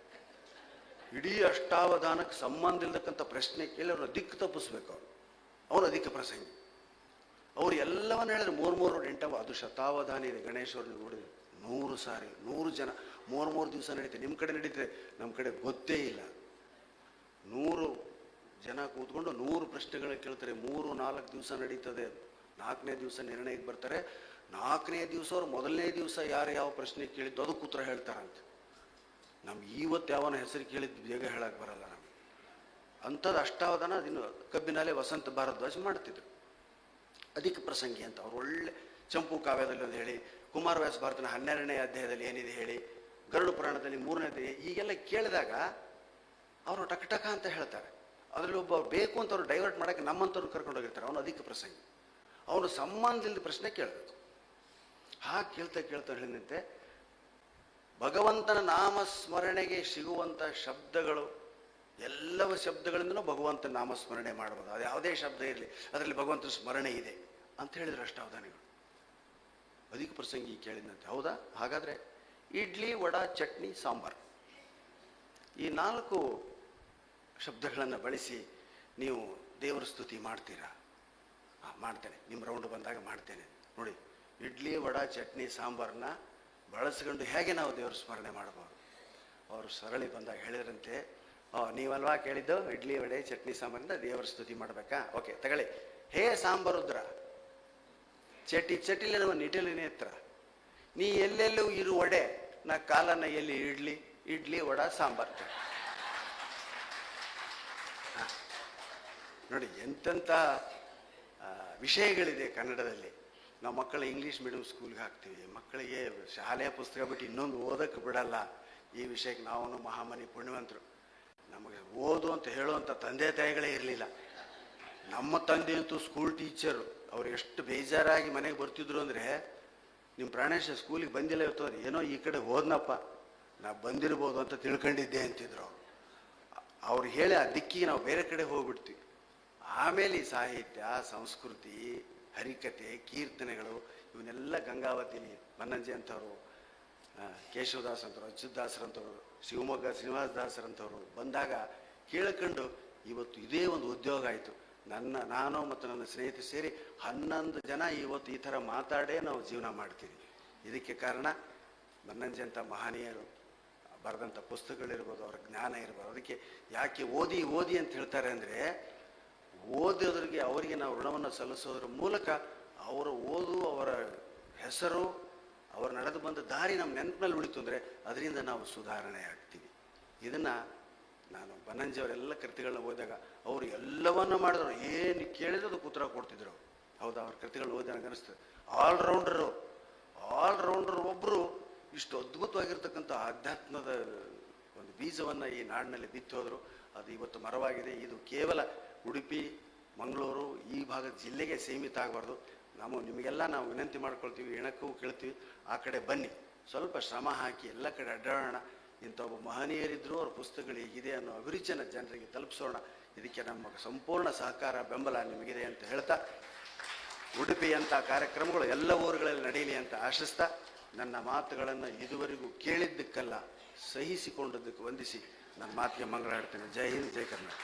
ಇಡೀ ಅಷ್ಟಾವಧಾನಕ್ಕೆ ಸಂಬಂಧ ಇಲ್ಲದಕ್ಕಂಥ ಪ್ರಶ್ನೆ ಕೇಳಿ ಅವ್ರನ್ನ ದಿಕ್ಕು ತಪ್ಪಿಸ್ಬೇಕು ಅವನು. ಅವನು ಅಧಿಕ ಪ್ರಸಂಗಿ. ಅವ್ರು ಎಲ್ಲವನ್ನ ಹೇಳಿದ್ರೆ. ಮೂರು ಮೂರು ಎಂಟವ, ಅದು ಶತಾವಧಾನಿ ಇದೆ. ಗಣೇಶ್ವರನ ನೋಡಿದ್ರೆ. ನೂರು ಸಾರಿ, ನೂರು ಜನ, ಮೂರು ಮೂರು ದಿವಸ ನಡೀತೆ. ನಿಮ್ಮ ಕಡೆ ನಡೀತದೆ ನಮ್ಮ ಕಡೆ ಗೊತ್ತೇ ಇಲ್ಲ. ನೂರು ಜನ ಕೂತ್ಕೊಂಡು ನೂರು ಪ್ರಶ್ನೆಗಳನ್ನ ಕೇಳ್ತಾರೆ. ಮೂರು, ನಾಲ್ಕು ದಿವಸ ನಡೀತದೆ. ನಾಲ್ಕನೇ ದಿವಸ ನಿರ್ಣಯಕ್ಕೆ ಬರ್ತಾರೆ. ನಾಲ್ಕನೇ ದಿವಸ ಅವ್ರು ಮೊದಲನೇ ದಿವಸ ಯಾರು ಯಾವ ಪ್ರಶ್ನೆ ಕೇಳಿದ್ದು ಅದಕ್ಕೆ ಉತ್ತರ ಹೇಳ್ತಾರಂತೆ. ನಮ್ಗೆ ಇವತ್ತು ಯಾವನ ಹೆಸರು ಕೇಳಿದ್ದು ಬೇಗ ಹೇಳಕ್ಕೆ ಬರಲ್ಲ ನಮ್ಗೆ. ಅಂಥದ್ದು ಅಷ್ಟಾವಧಾನ, ಅದಿನ್ನು ಕಬ್ಬಿನಲ್ಲೇ ವಸಂತ ಭಾರದ್ವಾಜ್ ಮಾಡ್ತಿದ್ರು. ಅಧಿಕ ಪ್ರಸಂಗಿ ಅಂತ, ಅವರು ಒಳ್ಳೆ ಚಂಪು ಕಾವ್ಯದಲ್ಲಿ ಒಂದು ಹೇಳಿ ಕುಮಾರವ್ಯಾಸ ಭಾರತನ ಹನ್ನೆರಡನೇ ಅಧ್ಯಾಯದಲ್ಲಿ ಏನಿದೆ ಹೇಳಿ, ಗರುಡ ಪುರಾಣದಲ್ಲಿ ಮೂರನೇ ಅಧ್ಯಾಯ ಹೀಗೆಲ್ಲ ಕೇಳಿದಾಗ ಅವರು ಟಕ ಟಕ ಅಂತ ಹೇಳ್ತಾರೆ. ಅದರಲ್ಲಿ ಒಬ್ಬ ಬೇಕು ಅಂತ ಅವ್ರು ಡೈವರ್ಟ್ ಮಾಡೋಕ್ಕೆ ನಮ್ಮಂಥವ್ರು ಕರ್ಕೊಂಡು ಹೋಗಿರ್ತಾರೆ, ಅವನು ಅಧಿಕ ಪ್ರಸಂಗಿ. ಅವನು ಸಂಬಂಧದಿಂದ ಪ್ರಶ್ನೆ ಕೇಳಬೇಕು. ಹಾಗೆ ಕೇಳ್ತಾ ಕೇಳ್ತಾ ಹೇಳಿದಂತೆ, ಭಗವಂತನ ನಾಮಸ್ಮರಣೆಗೆ ಸಿಗುವಂಥ ಶಬ್ದಗಳು, ಎಲ್ಲವ ಶಬ್ದಗಳಿಂದನೂ ಭಗವಂತನ ನಾಮಸ್ಮರಣೆ ಮಾಡ್ಬೋದು. ಅದು ಯಾವುದೇ ಶಬ್ದ ಇರಲಿ, ಅದರಲ್ಲಿ ಭಗವಂತನ ಸ್ಮರಣೆ ಇದೆ. ಅಂತ ಹೇಳಿದ್ರು ಅಷ್ಟಾವಧಾನಿಗಳು ಅಧಿಕ ಪ್ರಸಂಗಿ ಕೇಳಿದಂತೆ. ಹೌದಾ? ಹಾಗಾದರೆ ಇಡ್ಲಿ, ವಡ, ಚಟ್ನಿ, ಸಾಂಬಾರ್. ಈ ನಾಲ್ಕು ಶಬ್ದಗಳನ್ನು ಬಳಸಿ ನೀವು ದೇವರ ಸ್ತುತಿ ಮಾಡ್ತೀರಾ? ಮಾಡ್ತೇನೆ. ನಿಮ್ಮ ರೌಂಡ್ ಬಂದಾಗ ಮಾಡ್ತೇನೆ. ನೋಡಿ, ಇಡ್ಲಿ, ವಡ, ಚಟ್ನಿ ಸಾಂಬಾರನ್ನ ಬಳಸ್ಕೊಂಡು ಹೇಗೆ ನಾವು ದೇವ್ರ ಸ್ಮರಣೆ ಮಾಡ್ಬೋದು? ಅವರು ಸರಳಿ ಬಂದಾಗ ಹೇಳಿದ್ರಂತೆ ನೀವಲ್ವಾ ಕೇಳಿದ್ದು? ಇಡ್ಲಿ, ವಡೆ, ಚಟ್ನಿ ಸಾಂಬಾರಿಂದ ದೇವರ ಸ್ತುತಿ ಮಾಡಬೇಕಾ? ಓಕೆ, ತಗೊಳ್ಳಿ. ಹೇ ಸಾಂಬಾರುದ್ರ! ಚಟಿ ಚಟಿಲಿನವ ನಮ್ಮ ಹತ್ರ. ನೀ ಎಲ್ಲೆಲ್ಲೂ ಇರು ಒಡೆ ನಾ ಕಾಲನ್ನ ಎಲ್ಲಿ ಇಡ್ಲಿ ಇಡ್ಲಿ, ವಡ, ಸಾಂಬಾರ್. ನೋಡಿ ಎಂತೆಂಥ ವಿಷಯಗಳಿದೆ ಕನ್ನಡದಲ್ಲಿ. ನಾವು ಮಕ್ಕಳ ಇಂಗ್ಲೀಷ್ ಮೀಡಿಯಂ ಸ್ಕೂಲ್ಗೆ ಹಾಕ್ತೀವಿ. ಮಕ್ಕಳಿಗೆ ಶಾಲೆಯ ಪುಸ್ತಕ ಬಿಟ್ಟು ಇನ್ನೊಂದು ಓದಕ್ಕೆ ಬಿಡಲ್ಲ. ಈ ವಿಷಯಕ್ಕೆ ನಾವು ಮಹಾಮನಿ ಪುಣ್ಯವಂತರು. ನಮಗೆ ಓದು ಅಂತ ಹೇಳುವಂಥ ತಂದೆ ತಾಯಿಗಳೇ ಇರಲಿಲ್ಲ. ನಮ್ಮ ತಂದೆ ಅಂತೂ ಸ್ಕೂಲ್ ಟೀಚರು ಅವ್ರು ಎಷ್ಟು ಬೇಜಾರಾಗಿ ಮನೆಗೆ ಬರ್ತಿದ್ರು ಅಂದರೆ ನಿಮ್ಮ ಪ್ರಾಣೇಶ ಸ್ಕೂಲಿಗೆ ಬಂದಿಲ್ಲ ಇವತ್ತು ಅವ್ರು ಏನೋ ಈ ಕಡೆ ಹೋದ್ನಪ್ಪ, ನಾ ಬಂದಿರ್ಬೋದು ಅಂತ ತಿಳ್ಕೊಂಡಿದ್ದೆ, ಅಂತಿದ್ರು ಅವರು. ಅವ್ರು ಹೇಳಿ ಆ ದಿಕ್ಕಿಗೆ ನಾವು ಬೇರೆ ಕಡೆ ಹೋಗ್ಬಿಡ್ತೀವಿ. ಆಮೇಲೆ ಈ ಸಾಹಿತ್ಯ, ಸಂಸ್ಕೃತಿ, ಹರಿಕತೆ, ಕೀರ್ತನೆಗಳು, ಇವನ್ನೆಲ್ಲ ಗಂಗಾವತಿಲಿ ಬನ್ನಂಜಿ ಅಂಥವ್ರು ಕೇಶವದಾಸ್ ಅಂತವ್ರು ಅಚ್ಯುತದಾಸರಂಥವ್ರು ಶಿವಮೊಗ್ಗ ಶ್ರೀನಿವಾಸ ದಾಸರಂಥವ್ರು ಬಂದಾಗ ಕೇಳ್ಕೊಂಡು, ಇವತ್ತು ಇದೇ ಒಂದು ಉದ್ಯೋಗ ಆಯಿತು ನನ್ನ, ನಾನು ಮತ್ತು ನನ್ನ ಸ್ನೇಹಿತರು ಸೇರಿ ಹನ್ನೊಂದು ಜನ ಇವತ್ತು ಈ ಥರ ಮಾತಾಡೇ ನಾವು ಜೀವನ ಮಾಡ್ತೀವಿ. ಇದಕ್ಕೆ ಕಾರಣ ನನ್ನಂಜೆ ಅಂತ ಮಹನೀಯರು, ಬರೆದಂಥ ಪುಸ್ತಕಗಳಿರ್ಬೋದು, ಅವ್ರ ಜ್ಞಾನ ಇರ್ಬೋದು, ಅದಕ್ಕೆ ಯಾಕೆ ಓದಿ ಓದಿ ಅಂತ ಹೇಳ್ತಾರೆ ಅಂದರೆ ಓದೋದ್ರಿಗೆ ಅವರಿಗೆ ನಾವು ಋಣವನ್ನು ಸಲ್ಲಿಸೋದ್ರ ಮೂಲಕ ಅವರ ಓದು, ಅವರ ಹೆಸರು, ಅವರು ನಡೆದು ಬಂದ ದಾರಿ ನಮ್ಮ ನೆನಪಿನಲ್ಲಿ ಉಳಿತು ಅಂದರೆ ಅದರಿಂದ ನಾವು ಸುಧಾರಣೆ ಆಗ್ತೀವಿ. ಇದನ್ನು ನಾನು ಬನಂಜಿಯವರೆಲ್ಲ ಕೃತಿಗಳನ್ನ ಓದಿದಾಗ ಅವರು ಎಲ್ಲವನ್ನು ಮಾಡಿದ್ರು. ಏನು ಕೇಳಿದ್ರು ಅದಕ್ಕೆ ಉತ್ತರ ಕೊಡ್ತಿದ್ರು. ಹೌದಾ, ಅವ್ರ ಕೃತಿಗಳು ನನಗೆ ಅನಿಸ್ತದೆ ಆಲ್ರೌಂಡರು ಆಲ್ರೌಂಡರ್ ಒಬ್ಬರು ಇಷ್ಟು ಅದ್ಭುತವಾಗಿರ್ತಕ್ಕಂಥ ಆಧ್ಯಾತ್ಮದ ಒಂದು ಬೀಜವನ್ನು ಈ ನಾಡಿನಲ್ಲಿ ಬಿತ್ತೋದ್ರು ಅದು ಇವತ್ತು ಮರವಾಗಿದೆ. ಇದು ಕೇವಲ ಉಡುಪಿ, ಮಂಗಳೂರು, ಈ ಭಾಗದ ಜಿಲ್ಲೆಗೆ ಸೀಮಿತ ಆಗಬಾರ್ದು. ನಾವು ನಿಮಗೆಲ್ಲ ನಾವು ವಿನಂತಿ ಮಾಡ್ಕೊಳ್ತೀವಿ ಎಣಕ್ಕೂ ಕೇಳ್ತೀವಿ. ಆ ಕಡೆ ಬನ್ನಿ. ಸ್ವಲ್ಪ ಶ್ರಮ ಹಾಕಿ ಎಲ್ಲ ಕಡೆ ಅಡ್ಡಾಡೋಣ. ಇಂಥ ಒಬ್ಬ ಮಹನೀಯರಿದ್ದರೂ ಅವ್ರ ಪುಸ್ತಕಗಳು ಹೀಗಿದೆ ಅನ್ನೋ ಅಭಿರುಚಿಯನ್ನು ಜನರಿಗೆ ತಲುಪಿಸೋಣ. ಇದಕ್ಕೆ ನಮ್ಮ ಸಂಪೂರ್ಣ ಸಹಕಾರ, ಬೆಂಬಲ ನಿಮಗಿದೆ ಅಂತ ಹೇಳ್ತಾ ಉಡುಪಿಯಂಥ ಕಾರ್ಯಕ್ರಮಗಳು ಎಲ್ಲ ಊರುಗಳಲ್ಲಿ ನಡೆಯಲಿ ಅಂತ ಆಶಿಸ್ತಾ, ನನ್ನ ಮಾತುಗಳನ್ನು ಇದುವರೆಗೂ ಕೇಳಿದ್ದಕ್ಕಲ್ಲ, ಸಹಿಸಿಕೊಂಡದ್ದಕ್ಕೆ ವಂದಿಸಿ. ನನ್ನ ಮಾತಿಗೆ ಮಂಗಳ ಹಾಡ್ತೇನೆ ಜೈ ಹಿಂದ್, ಜೈ ಕರ್ನಾಟಕ.